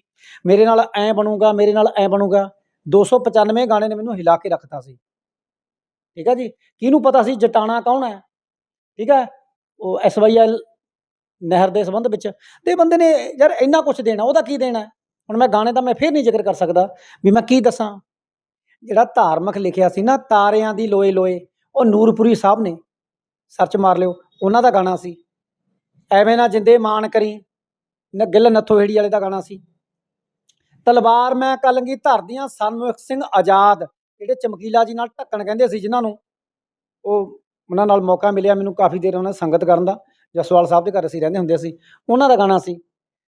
ਮੇਰੇ ਨਾਲ ਐ ਬਣੂਗਾ, ਮੇਰੇ ਨਾਲ ਐ ਬਣੂਗਾ। 295 ਗਾਣੇ ਨੇ ਮੈਨੂੰ ਹਿਲਾ ਕੇ ਰੱਖਤਾ ਸੀ। ਠੀਕ ਹੈ ਜੀ? ਕਿਹਨੂੰ ਪਤਾ ਸੀ ਜਟਾਣਾ ਕੌਣ ਹੈ? ਠੀਕ ਹੈ ਉਹ ਐਸ ਵਾਈ ਐਲ ਨਹਿਰ ਦੇ ਸੰਬੰਧ ਵਿੱਚ। ਤੇ ਬੰਦੇ ਨੇ ਯਾਰ ਇੰਨਾ ਕੁਝ ਦੇਣਾ, ਉਹਦਾ ਕੀ ਦੇਣਾ? ਹੁਣ ਮੈਂ ਗਾਣੇ ਦਾ ਮੈਂ ਫੇਰ ਨਹੀਂ ਜ਼ਿਕਰ ਕਰ ਸਕਦਾ ਵੀ ਮੈਂ ਕੀ ਦੱਸਾਂ। ਜਿਹੜਾ ਧਾਰਮਿਕ ਲਿਖਿਆ ਸੀ ਨਾ, ਤਾਰਿਆਂ ਦੀ ਲੋਏ ਲੋਏ ਉਹ ਨੂਰਪੁਰੀ ਸਾਹਿਬ ਨੇ। ਸਰਚ ਮਾਰ ਲਿਓ, ਉਹਨਾਂ ਦਾ ਗਾਣਾ ਸੀ। ਐਵੇਂ ਨਾ ਜਿੰਦੇ ਮਾਨ ਕਰੀ, ਨ ਗਿੱਲ ਨੱਥੋਹੇੜੀ ਵਾਲੇ ਦਾ ਗਾਣਾ ਸੀ। ਤਲਵਾਰ ਮੈਂ ਕਲੰਗੀ ਧਰਦੀਆਂ ਸਨਮੁਖ ਸਿੰਘ ਆਜ਼ਾਦ, ਜਿਹੜੇ ਚਮਕੀਲਾ ਜੀ ਨਾਲ ਢੱਕਣ ਕਹਿੰਦੇ ਸੀ ਜਿਨ੍ਹਾਂ ਨੂੰ। ਉਹ ਉਹਨਾਂ ਨਾਲ ਮੌਕਾ ਮਿਲਿਆ ਮੈਨੂੰ ਕਾਫੀ ਦੇਰ ਉਹਨਾਂ ਸੰਗਤ ਕਰਨ ਦਾ, ਜਸਵਾਲ ਸਾਹਿਬ ਦੇ ਘਰ ਅਸੀਂ ਰਹਿੰਦੇ ਹੁੰਦੇ ਸੀ। ਉਹਨਾਂ ਦਾ ਗਾਣਾ ਸੀ।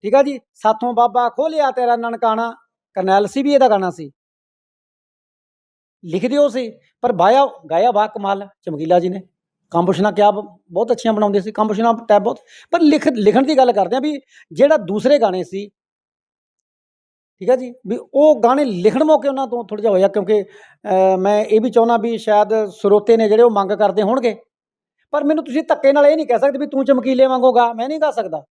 ਠੀਕ ਆ ਜੀ, ਸਾਥੋਂ ਬਾਬਾ ਖੋਲਿਆ ਤੇਰਾ ਨਨਕਾਣਾ, ਕਰਨੈਲ ਸੀ ਵੀ ਇਹਦਾ ਗਾਣਾ ਸੀ। ਲਿਖਦੇ ਹੋ ਸੀ, ਪਰ ਬਾਇਆ ਗਾਇਆ ਵਾ ਕਮਾਲ, ਚਮਕੀਲਾ ਜੀ ਨੇ। ਕੰਪੋਜ਼ੀਸ਼ਨਾਂ ਕਿਆ ਬਹੁਤ ਅੱਛੀਆਂ ਬਣਾਉਂਦੇ ਸੀ, ਕੰਪੋਜ਼ੀਸ਼ਨਾਂ ਟੈਬ ਬਹੁਤ, ਪਰ ਲਿਖ, ਲਿਖਣ ਦੀ ਗੱਲ ਕਰਦੇ ਆ ਵੀ ਜਿਹੜਾ ਦੂਸਰੇ ਗਾਣੇ ਸੀ, ਠੀਕ ਹੈ ਜੀ, ਵੀ ਉਹ ਗਾਣੇ ਲਿਖਣ ਮੌਕੇ ਉਹਨਾਂ ਤੋਂ ਥੋੜ੍ਹਾ ਜਿਹਾ ਹੋਇਆ ਕਿਉਂਕਿ ਮੈਂ ਇਹ ਵੀ ਚਾਹੁੰਦਾ ਵੀ ਸ਼ਾਇਦ ਸਰੋਤੇ ਨੇ ਜਿਹੜੇ ਉਹ ਮੰਗ ਕਰਦੇ ਹੋਣਗੇ, ਪਰ ਮੈਨੂੰ ਤੁਸੀਂ ਧੱਕੇ ਨਾਲ ਇਹ ਨਹੀਂ ਕਹਿ ਸਕਦੇ ਵੀ ਤੂੰ ਚਮਕੀਲੇ ਵਾਂਗੋਗਾ, ਮੈਂ ਨਹੀਂ ਗਾ ਸਕਦਾ।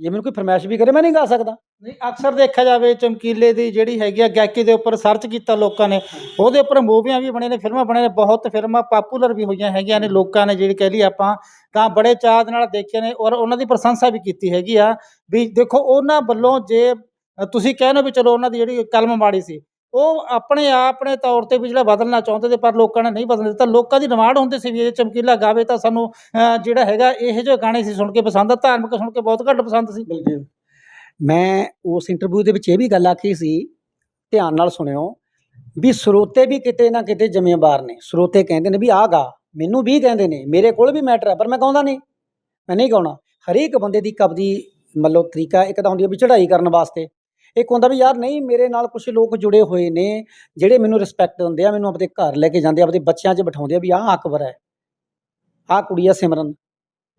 ਜੇ ਮੈਨੂੰ ਕੋਈ ਫਰਮਾਇਸ਼ ਵੀ ਕਰੇ, ਮੈਂ ਨਹੀਂ ਗਾ ਸਕਦਾ। ਨਹੀਂ, ਅਕਸਰ ਦੇਖਿਆ ਜਾਵੇ, ਚਮਕੀਲੇ ਦੀ ਜਿਹੜੀ ਹੈਗੀ ਆ, ਗਾਇਕੀ ਦੇ ਉੱਪਰ ਸਰਚ ਕੀਤਾ ਲੋਕਾਂ ਨੇ। ਉਹਦੇ ਉੱਪਰ ਮੂਵੀਆਂ ਵੀ ਬਣੇ ਨੇ, ਫਿਲਮਾਂ ਬਣੇ ਨੇ, ਬਹੁਤ ਫਿਲਮਾਂ ਪਾਪੂਲਰ ਵੀ ਹੋਈਆਂ ਹੈਗੀਆਂ ਨੇ ਲੋਕਾਂ ਨੇ, ਜਿਹੜੀ ਕਹਿ ਲਈ ਆਪਾਂ। ਤਾਂ ਬੜੇ ਚਾਅ ਦੇ ਨਾਲ ਦੇਖੇ ਨੇ ਔਰ ਉਹਨਾਂ ਦੀ ਪ੍ਰਸ਼ੰਸਾ ਵੀ ਕੀਤੀ ਹੈਗੀ ਆ। ਵੀ ਦੇਖੋ, ਉਹਨਾਂ ਵੱਲੋਂ ਜੇ ਤੁਸੀਂ ਕਹਿੰਦੇ ਵੀ ਚਲੋ, ਉਹਨਾਂ ਦੀ ਜਿਹੜੀ ਕਲਮ ਮਾੜੀ ਸੀ ਉਹ ਆਪਣੇ ਆਪਣੇ ਤੌਰ ਤੇ ਵੀ ਜਿਹੜਾ ਬਦਲਣਾ ਚਾਹੁੰਦੇ ਤੇ, ਪਰ ਲੋਕਾਂ ਨੇ ਨਹੀਂ ਬਦਲ ਦਿੱਤਾ। ਲੋਕਾਂ ਦੀ ਡਿਮਾਂਡ ਹੁੰਦੀ ਸੀ ਵੀ ਇਹ ਚਮਕੀਲਾ ਗਾਵੇ ਤਾਂ ਸਾਨੂੰ ਜਿਹੜਾ ਹੈਗਾ, ਇਹੋ ਜਿਹੇ ਗਾਣੇ ਸੀ ਸੁਣ ਕੇ ਪਸੰਦ ਆ। ਧਾਰਮਿਕ ਸੁਣ ਕੇ ਬਹੁਤ ਘੱਟ ਪਸੰਦ ਸੀ। ਬਿਲਕੁਲ। ਮੈਂ ਉਸ ਇੰਟਰਵਿਊ ਦੇ ਵਿੱਚ ਇਹ ਵੀ ਗੱਲ ਆਖੀ ਸੀ, ਧਿਆਨ ਨਾਲ ਸੁਣਿਓ, ਵੀ ਸਰੋਤੇ ਵੀ ਕਿਤੇ ਨਾ ਕਿਤੇ ਜ਼ਿੰਮੇਵਾਰ ਨੇ। ਸਰੋਤੇ ਕਹਿੰਦੇ ਨੇ ਵੀ ਆਹ ਗਾ, ਮੈਨੂੰ ਵੀ ਕਹਿੰਦੇ ਨੇ, ਮੇਰੇ ਕੋਲ ਵੀ ਮੈਟਰ ਹੈ ਪਰ ਮੈਂ ਗਾਉਂਦਾ ਨਹੀਂ। ਮੈਂ ਨਹੀਂ ਗਾਉਣਾ। ਹਰੇਕ ਬੰਦੇ ਦੀ ਕਬਦੀ ਮਤਲਬ ਤਰੀਕਾ, ਇੱਕ ਤਾਂ ਹੁੰਦੀ ਹੈ ਵੀ ਚੜ੍ਹਾਈ ਕਰਨ ਵਾਸਤੇ। ਇੱਕ ਹੁੰਦਾ ਵੀ ਯਾਰ ਨਹੀਂ, ਮੇਰੇ ਨਾਲ ਕੁਝ ਲੋਕ ਜੁੜੇ ਹੋਏ ਨੇ, ਜਿਹੜੇ ਮੈਨੂੰ ਰਿਸਪੈਕਟ ਦਿੰਦੇ ਆ, ਮੈਨੂੰ ਆਪਣੇ ਘਰ ਲੈ ਕੇ ਜਾਂਦੇ ਆ ਆਪਣੇ ਬੱਚਿਆਂ 'ਚ ਬਿਠਾਉਂਦੇ ਆ ਵੀ ਆਹ ਅਕਬਰ ਹੈ, ਆਹ ਕੁੜੀ ਆ ਸਿਮਰਨ।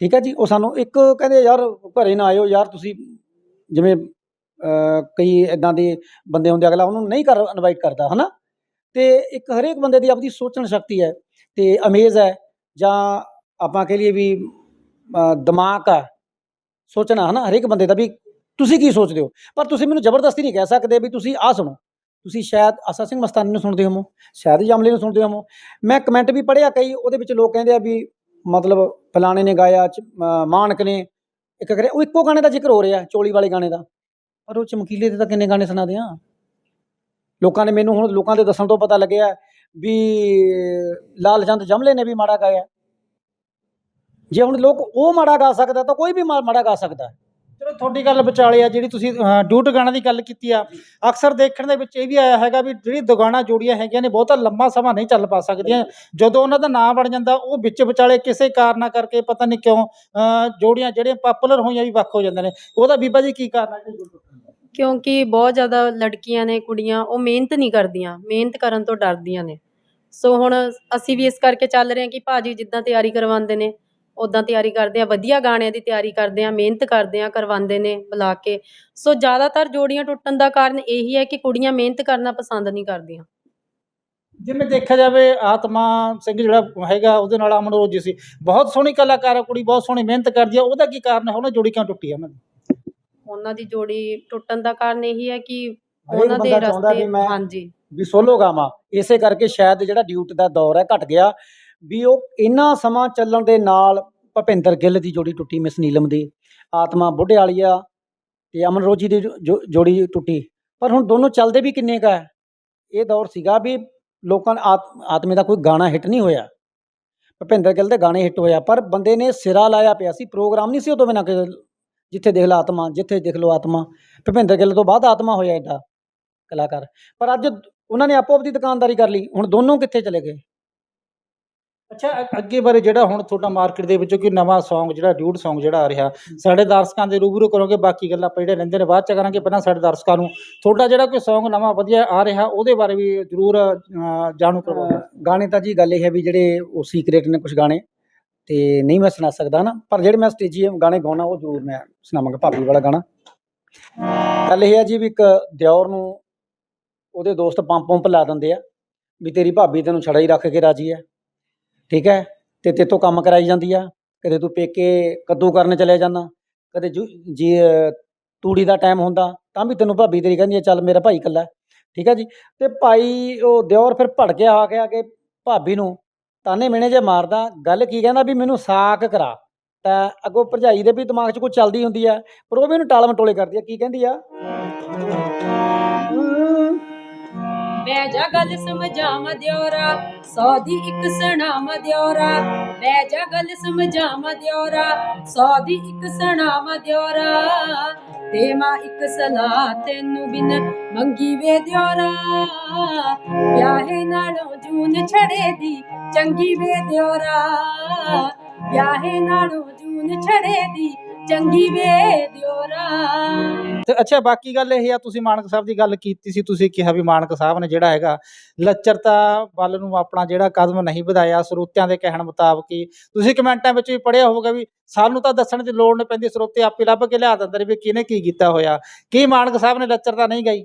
ਠੀਕ ਹੈ ਜੀ? ਉਹ ਸਾਨੂੰ ਇੱਕ ਕਹਿੰਦੇ ਯਾਰ ਘਰੇ ਨਾ ਆਇਓ, ਯਾਰ ਤੁਸੀਂ ਜਿਵੇਂ ਕਈ ਇਦਾਂ ਦੇ ਬੰਦੇ ਹੁੰਦੇ ਅਗਲਾ ਉਹਨੂੰ ਨਹੀਂ ਕਰ ਇਨਵਾਈਟ ਕਰਦਾ, ਹਨਾ? ਤੇ ਇੱਕ ਹਰੇਕ ਬੰਦੇ ਦੀ ਆਪਣੀ ਸੋਚਣ ਸ਼ਕਤੀ ਹੈ ਤੇ ਅਮੇਜ਼ ਹੈ, ਜਾਂ ਆਪਾਂ ਕਹ ਲਈਏ ਵੀ ਦਿਮਾਗ ਆ ਸੋਚਣਾ, ਹਨਾ? ਹਰੇਕ ਬੰਦੇ ਦਾ ਵੀ ਤੁਸੀਂ ਕੀ ਸੋਚਦੇ ਹੋ? ਪਰ ਤੁਸੀਂ ਮੈਨੂੰ ਜ਼ਬਰਦਸਤੀ ਨਹੀਂ ਕਹਿ ਸਕਦੇ ਵੀ ਤੁਸੀਂ ਆਹ ਸੁਣੋ। ਤੁਸੀਂ ਸ਼ਾਇਦ ਆਸਾ ਸਿੰਘ ਮਸਤਾਨੀ ਨੂੰ ਸੁਣਦੇ ਹੋਵੋ, ਸ਼ਾਇਦ ਜਮਲੇ ਨੂੰ ਸੁਣਦੇ ਹੋਵੋ। ਮੈਂ ਕਮੈਂਟ ਵੀ ਪੜ੍ਹਿਆ ਕਈ, ਉਹਦੇ ਵਿੱਚ ਲੋਕ ਕਹਿੰਦੇ ਆ ਵੀ ਮਤਲਬ ਫਲਾਣੇ ਨੇ ਗਾਇਆ, ਚ- ਮਾਨਕ ਨੇ, ਇੱਕ ਕਰੇ ਉਹ ਇੱਕੋ ਗਾਣੇ ਦਾ ਜ਼ਿਕਰ ਹੋ ਰਿਹਾ, ਚੋਲੀ ਵਾਲੇ ਗਾਣੇ ਦਾ। ਪਰ ਉਹ ਚਮਕੀਲੇ ਦੇ ਤਾਂ ਕਿੰਨੇ ਗਾਣੇ ਸੁਣਾਦੇ ਆ ਲੋਕਾਂ ਨੇ ਮੈਨੂੰ ਹੁਣ, ਲੋਕਾਂ ਦੇ ਦੱਸਣ ਤੋਂ ਪਤਾ ਲੱਗਿਆ ਵੀ ਲਾਲ ਚੰਦ ਜਮਲੇ ਨੇ ਵੀ ਮਾੜਾ ਗਾਇਆ। ਜੇ ਹੁਣ ਲੋਕ ਉਹ ਮਾੜਾ ਗਾ ਸਕਦਾ, ਤਾਂ ਕੋਈ ਵੀ ਮਾ- ਮਾੜਾ ਗਾ ਸਕਦਾ। ਚਲੋ ਤੁਹਾਡੀ ਗੱਲ ਵਿਚਾਲੇ ਆ ਜਿਹੜੀ ਤੁਸੀਂ ਅਹ, ਡੂਟ ਗਾਣਾ ਦੀ ਗੱਲ ਕੀਤੀ ਆ ਅਕਸਰ ਦੇਖਣ ਦੇ ਵਿੱਚ ਇਹ ਵੀ ਆਇਆ ਹੈਗਾ ਵੀ ਜਿਹੜੀ ਦੁਗਾਣਾ ਜੋੜੀਆਂ ਹੈਗੀਆਂ ਨੇ ਬਹੁਤਾ ਲੰਮਾ ਸਮਾਂ ਨਹੀਂ ਚੱਲ ਪਾ ਸਕਦੀਆਂ। ਜਦੋਂ ਉਹਨਾਂ ਦਾ ਨਾਂ ਬਣ ਜਾਂਦਾ ਉਹ ਵਿੱਚ ਵਿਚਾਲੇ ਕਿਸੇ ਕਾਰਨਾ ਕਰਕੇ ਪਤਾ ਨਹੀਂ ਕਿਉਂ ਜੋੜੀਆਂ ਜਿਹੜੀਆਂ ਪਾਪੂਲਰ ਹੋਈਆਂ ਵੀ ਵੱਖ ਹੋ ਜਾਂਦੇ ਨੇ। ਉਹਦਾ ਬੀਬਾ ਜੀ ਕੀ ਕਾਰਨ ਹੈ ਕਿਉਂਕਿ ਬਹੁਤ ਜ਼ਿਆਦਾ ਲੜਕੀਆਂ ਨੇ ਕੁੜੀਆਂ ਉਹ ਮਿਹਨਤ ਨਹੀਂ ਕਰਦੀਆਂ ਮਿਹਨਤ ਕਰਨ ਤੋਂ ਡਰਦੀਆਂ ਨੇ। ਸੋ ਹੁਣ ਅਸੀਂ ਵੀ ਇਸ ਕਰਕੇ ਚੱਲ ਰਹੇ ਹਾਂ ਕਿ ਭਾਜੀ ਜਿੱਦਾਂ ਤਿਆਰੀ ਕਰਵਾਉਂਦੇ ਨੇ ਉਦਾਂ ਤਿਆਰੀ ਕਰਦੇ ਆ ਵਧੀਆ ਗਾਣਿਆਂ ਦੀ ਤਿਆਰੀ ਕਰਦੇ ਆ ਮਿਹਨਤ ਕਰਦੇ ਆ ਕਰਵਾਉਂਦੇ ਨੇ ਬੁਲਾ ਕੇ। ਸੋ ਜ਼ਿਆਦਾਤਰ ਜੋੜੀਆਂ ਟੁੱਟਣ ਦਾ ਕਾਰਨ ਇਹੀ ਹੈ ਕਿ ਕੁੜੀਆਂ ਮਿਹਨਤ ਕਰਨਾ ਪਸੰਦ ਨਹੀਂ ਕਰਦੀਆਂ। ਜਿਵੇਂ ਦੇਖਿਆ ਜਾਵੇ ਆਤਮਾ ਸਿੰਘ ਜਿਹੜਾ ਹੈਗਾ ਉਹਦੇ ਨਾਲ ਅਮਨ ਰੋਜੀ ਸੀ। ਬਹੁਤ ਸੋਹਣੀ ਕਲਾਕਾਰ ਆ ਕੁੜੀ ਬਹੁਤ ਸੋਹਣੀ ਮਿਹਨਤ ਕਰਦੀ ਆ। ਉਹਦਾ ਕੀ ਕਾਰਨ ਹੈ? ਉਹਨਾਂ ਜੋੜੀ ਕਿਉਂ ਟੁੱਟੀ ਆ ਉਹਨਾਂ ਦੀ ਉਹਨਾਂ ਦੀ ਜੋੜੀ ਟੁੱਟਣ ਦਾ ਕਾਰਨ ਇਹੀ ਹੈ ਕਿ ਹਰੇਕ ਉਹਨਾਂ ਦੇ ਬੰਦਾ ਚਾਹੁੰਦਾ ਵੀ ਰਸਤੇ ਮੈਂ- ਹਾਂਜੀ। ਵੀ ਸੋਲੋ ਗਾਵਾਂ। ਇਸੇ ਕਰਕੇ ਸ਼ਾਇਦ ਜਿਹੜਾ ਡਿਊਟ ਦਾ ਦੌਰ ਹੈ ਘਟ ਗਿਆ। ਵੀ ਉਹ ਇੰਨਾ ਸਮਾਂ ਚੱਲਣ ਦੇ ਨਾਲ ਭਪਿੰਦਰ ਗਿੱਲ ਦੀ ਜੋੜੀ ਟੁੱਟੀ ਮਿਸ ਨੀਲਮ ਦੀ, ਆਤਮਾ ਬੁੱਢੇ ਵਾਲੀਆ ਤੇ ਅਮਨ ਰੋਜੀ ਦੀ ਜੋ- ਜੋੜੀ ਟੁੱਟੀ। ਪਰ ਹੁਣ ਦੋਨੋਂ ਚੱਲਦੇ ਵੀ ਕਿੰਨੇ ਕਾ ਹੈ ਇਹ ਦੌਰ ਸੀਗਾ ਵੀ ਲੋਕਾਂ ਆਤ- ਆਤਮੇ ਦਾ ਕੋਈ ਗਾਣਾ ਹਿੱਟ ਨਹੀਂ ਹੋਇਆ। ਭੁਪਿੰਦਰ ਗਿੱਲ ਦੇ ਗਾਣੇ ਹਿੱਟ ਹੋਇਆ, ਪਰ ਬੰਦੇ ਨੇ ਸਿਰਾ ਲਾਇਆ ਪਿਆ ਸੀ, ਪ੍ਰੋਗਰਾਮ ਨਹੀਂ ਸੀ ਉਦੋਂ ਬਿਨਾਂ ਕਿ ਜਿੱਥੇ ਦੇਖ ਲਾ ਆਤਮਾ, ਜਿੱਥੇ ਦੇਖ ਲੋ ਆਤਮਾ। ਭੁਪਿੰਦਰ ਗਿੱਲ ਤੋਂ ਬਾਅਦ ਆਤਮਾ ਹੋਇਆ ਐਡਾ ਕਲਾਕਾਰ। ਪਰ ਅੱਜ ਉਹਨਾਂ ਨੇ ਆਪੋ ਆਪ ਦੁਕਾਨਦਾਰੀ ਕਰ ਲਈ, ਹੁਣ ਦੋਨੋਂ ਕਿੱਥੇ ਚਲੇ ਗਏ? ਅੱਛਾ, ਅ- ਅੱਗੇ ਬਾਰੇ ਜਿਹੜਾ ਹੁਣ ਤੁਹਾਡਾ ਮਾਰਕੀਟ ਦੇ ਵਿੱਚੋਂ ਕੋਈ ਨਵਾਂ Song, ਜਿਹੜਾ ਡਿਊਟ Song ਜਿਹੜਾ ਆ ਰਿਹਾ, ਸਾਡੇ ਦਰਸ਼ਕਾਂ ਦੇ ਰੂਬਰੂ ਕਰੋਗੇ, ਬਾਕੀ ਗੱਲਾਂ ਆਪਾਂ ਜਿਹੜੇ ਰਹਿੰਦੇ ਨੇ ਬਾਅਦ ਚ ਕਰਾਂਗੇ, ਪਹਿਲਾਂ ਸਾਡੇ ਦਰਸ਼ਕਾਂ ਨੂੰ। ਤੁਹਾਡਾ ਜਿਹੜਾ ਕੋਈ Song ਨਵਾਂ ਵਧੀਆ ਆ ਰਿਹਾ, ਉਹਦੇ ਬਾਰੇ ਵੀ ਜਰੂਰ ਜਾਣੂ ਕਰਵਾਓ ਅਹ ਗਾਣੇ ਤਾਂ ਜੀ ਗੱਲ ਇਹ ਹੈ ਵੀ ਜਿਹੜੇ ਉਹ ਸੀਕ੍ਰੇਟ ਨੇ ਕੁਝ ਗਾਣੇ, ਤੇ ਨਹੀਂ ਮੈਂ ਸੁਣਾ ਸਕਦਾ ਨਾ, ਪਰ ਜਿਹੜੇ ਮੈਂ ਸਟੇਜੀ ਗਾਣੇ ਗਾਉਣਾ, ਉਹ ਜ਼ਰੂਰ ਮੈਂ ਸੁਣਾਵਾਂਗਾ, ਭਾਬੀ ਵਾਲਾ ਗਾਣਾ। ਗੱਲ ਇਹ ਹੈ ਜੀ ਵੀ ਇੱਕ ਦਿਓਰ ਨੂੰ ਉਹਦੇ ਦੋਸਤ ਪੰਪ ਪੰਪ ਲਾ ਦਿੰਦੇ ਆ, ਵੀ ਤੇਰੀ ਭਾਬੀ ਤੈਨੂੰ ਛੜਾ ਹੀ ਰੱਖ ਕੇ ਰਾਜੀ ਹੈ ਠੀਕ ਹੈ? ਤੇ ਤੇਰੇ ਤੋਂ ਕੰਮ ਕਰਾਈ ਜਾਂਦੀ ਆ। ਕਦੇ ਤੂੰ ਪੇਕੇ ਕੱਦੂ ਕਰਨ ਚਲੇ ਜਾਂਦਾ। ਕਦੇ ਜੂ- ਜੀ ਤੂੜੀ ਦਾ ਟਾਈਮ ਹੁੰਦਾ। ਤਾਂ ਵੀ ਤੈਨੂੰ ਭਾਬੀ ਤੇਰੀ ਕਹਿੰਦੀ ਆ, ਚੱਲ ਮੇਰਾ ਭਾਈ ਇਕੱਲਾ ਠੀਕ ਹੈ ਜੀ? ਤੇ ਭਾਈ ਉਹ ਦਿਓਰ ਫਿਰ ਭੜ ਆ ਕੇ ਆ ਕੇ ਭਾਬੀ ਨੂੰ ਤਾਨੇ ਮਿਹਣੇ ਜੇ ਮਾਰਦਾ। ਗੱਲ ਕੀ ਕਹਿੰਦਾ ਵੀ ਮੈਨੂੰ ਸਾਕ ਕਰਾ। ਤਾਂ ਅੱਗੋਂ ਭਰਜਾਈ ਦੇ ਵੀ ਦਿਮਾਗ 'ਚ ਕੋਈ ਚੱਲਦੀ ਹੁੰਦੀ ਆ, ਪਰ ਉਹ ਵੀ ਇਹਨੂੰ ਟਾਲ ਮਟੋਲੇ ਕਰਦੀ ਆ। ਕੀ ਕਹਿੰਦੀ ਆ? ਮੈਂ ਜਾ ਗੱਲ ਸਮਝਾਵਾਂ ਦਿਓਰਾ, ਸੌ ਦੀ ਇੱਕ ਸੁਣਾਵਾਂ ਦਿਓਰਾ। ਬਹਿ ਜਾ ਗੱਲ ਸਮਝਾਵਾਂ ਦਿਓਰਾ, ਸੌ ਦੀ ਇੱਕ ਸੁਣਾਵਾਂ ਦਿਓਰਾ। ਤੇ ਮਾਂ ਇੱਕ ਸਲਾਹ ਤੈਨੂੰ ਬਿਨ ਮੰਗੀ ਵੇ ਦਿਓਰਾ। ਵਿਆਹੇ ਨਾਲੋਂ ਜੂਨ ਛੜੇ ਦੀ ਚੰਗੀ ਵੇ ਦਿਓਰਾ। ਵਿਆਹੇ ਨਾਲੋਂ ਜੂਨ ਛੜੇ ਦੀ ਚੰਗੀ ਵੇ ਦਿਓਰਾ ਤੇ ਅੱਛਾ ਬਾਕੀ ਗੱਲ ਇਹ ਆ ਤੁਸੀਂ ਮਾਨਕ ਸਾਹਿਬ ਦੀ ਗੱਲ ਕੀਤੀ ਸੀ ਤੁਸੀਂ ਕਿਹਾ ਵੀ ਮਾਨਕ ਸਾਹਿਬ ਨੇ ਜਿਹੜਾ ਹੈਗਾ ਲੱਚਰਤਾ ਵੱਲ ਨੂੰ ਆਪਣਾ ਜਿਹੜਾ ਕਦਮ ਨਹੀਂ ਵਧਾਇਆ ਸਰੋਤਿਆਂ ਦੇ ਕਹਿਣ ਮੁਤਾਬਕ ਹੀ। ਤੁਸੀਂ ਕਮੈਂਟਾਂ ਵਿੱਚ ਵੀ ਪੜਿਆ ਹੋਊਗਾ ਵੀ ਸਾਨੂੰ ਤਾਂ ਦੱਸਣ ਦੀ ਲੋੜ ਨਹੀਂ ਪੈਂਦੀ ਸਰੋਤੇ ਆਪੇ ਲੱਭ ਕੇ ਲਿਆ ਦਿੰਦੇ ਨੇ ਵੀ ਕਿਹਨੇ ਕੀ ਕੀਤਾ ਹੋਇਆ। ਕੀ ਮਾਨਕ ਸਾਹਿਬ ਨੇ ਲੱਚਰਤਾ ਨਹੀਂ ਗਈ?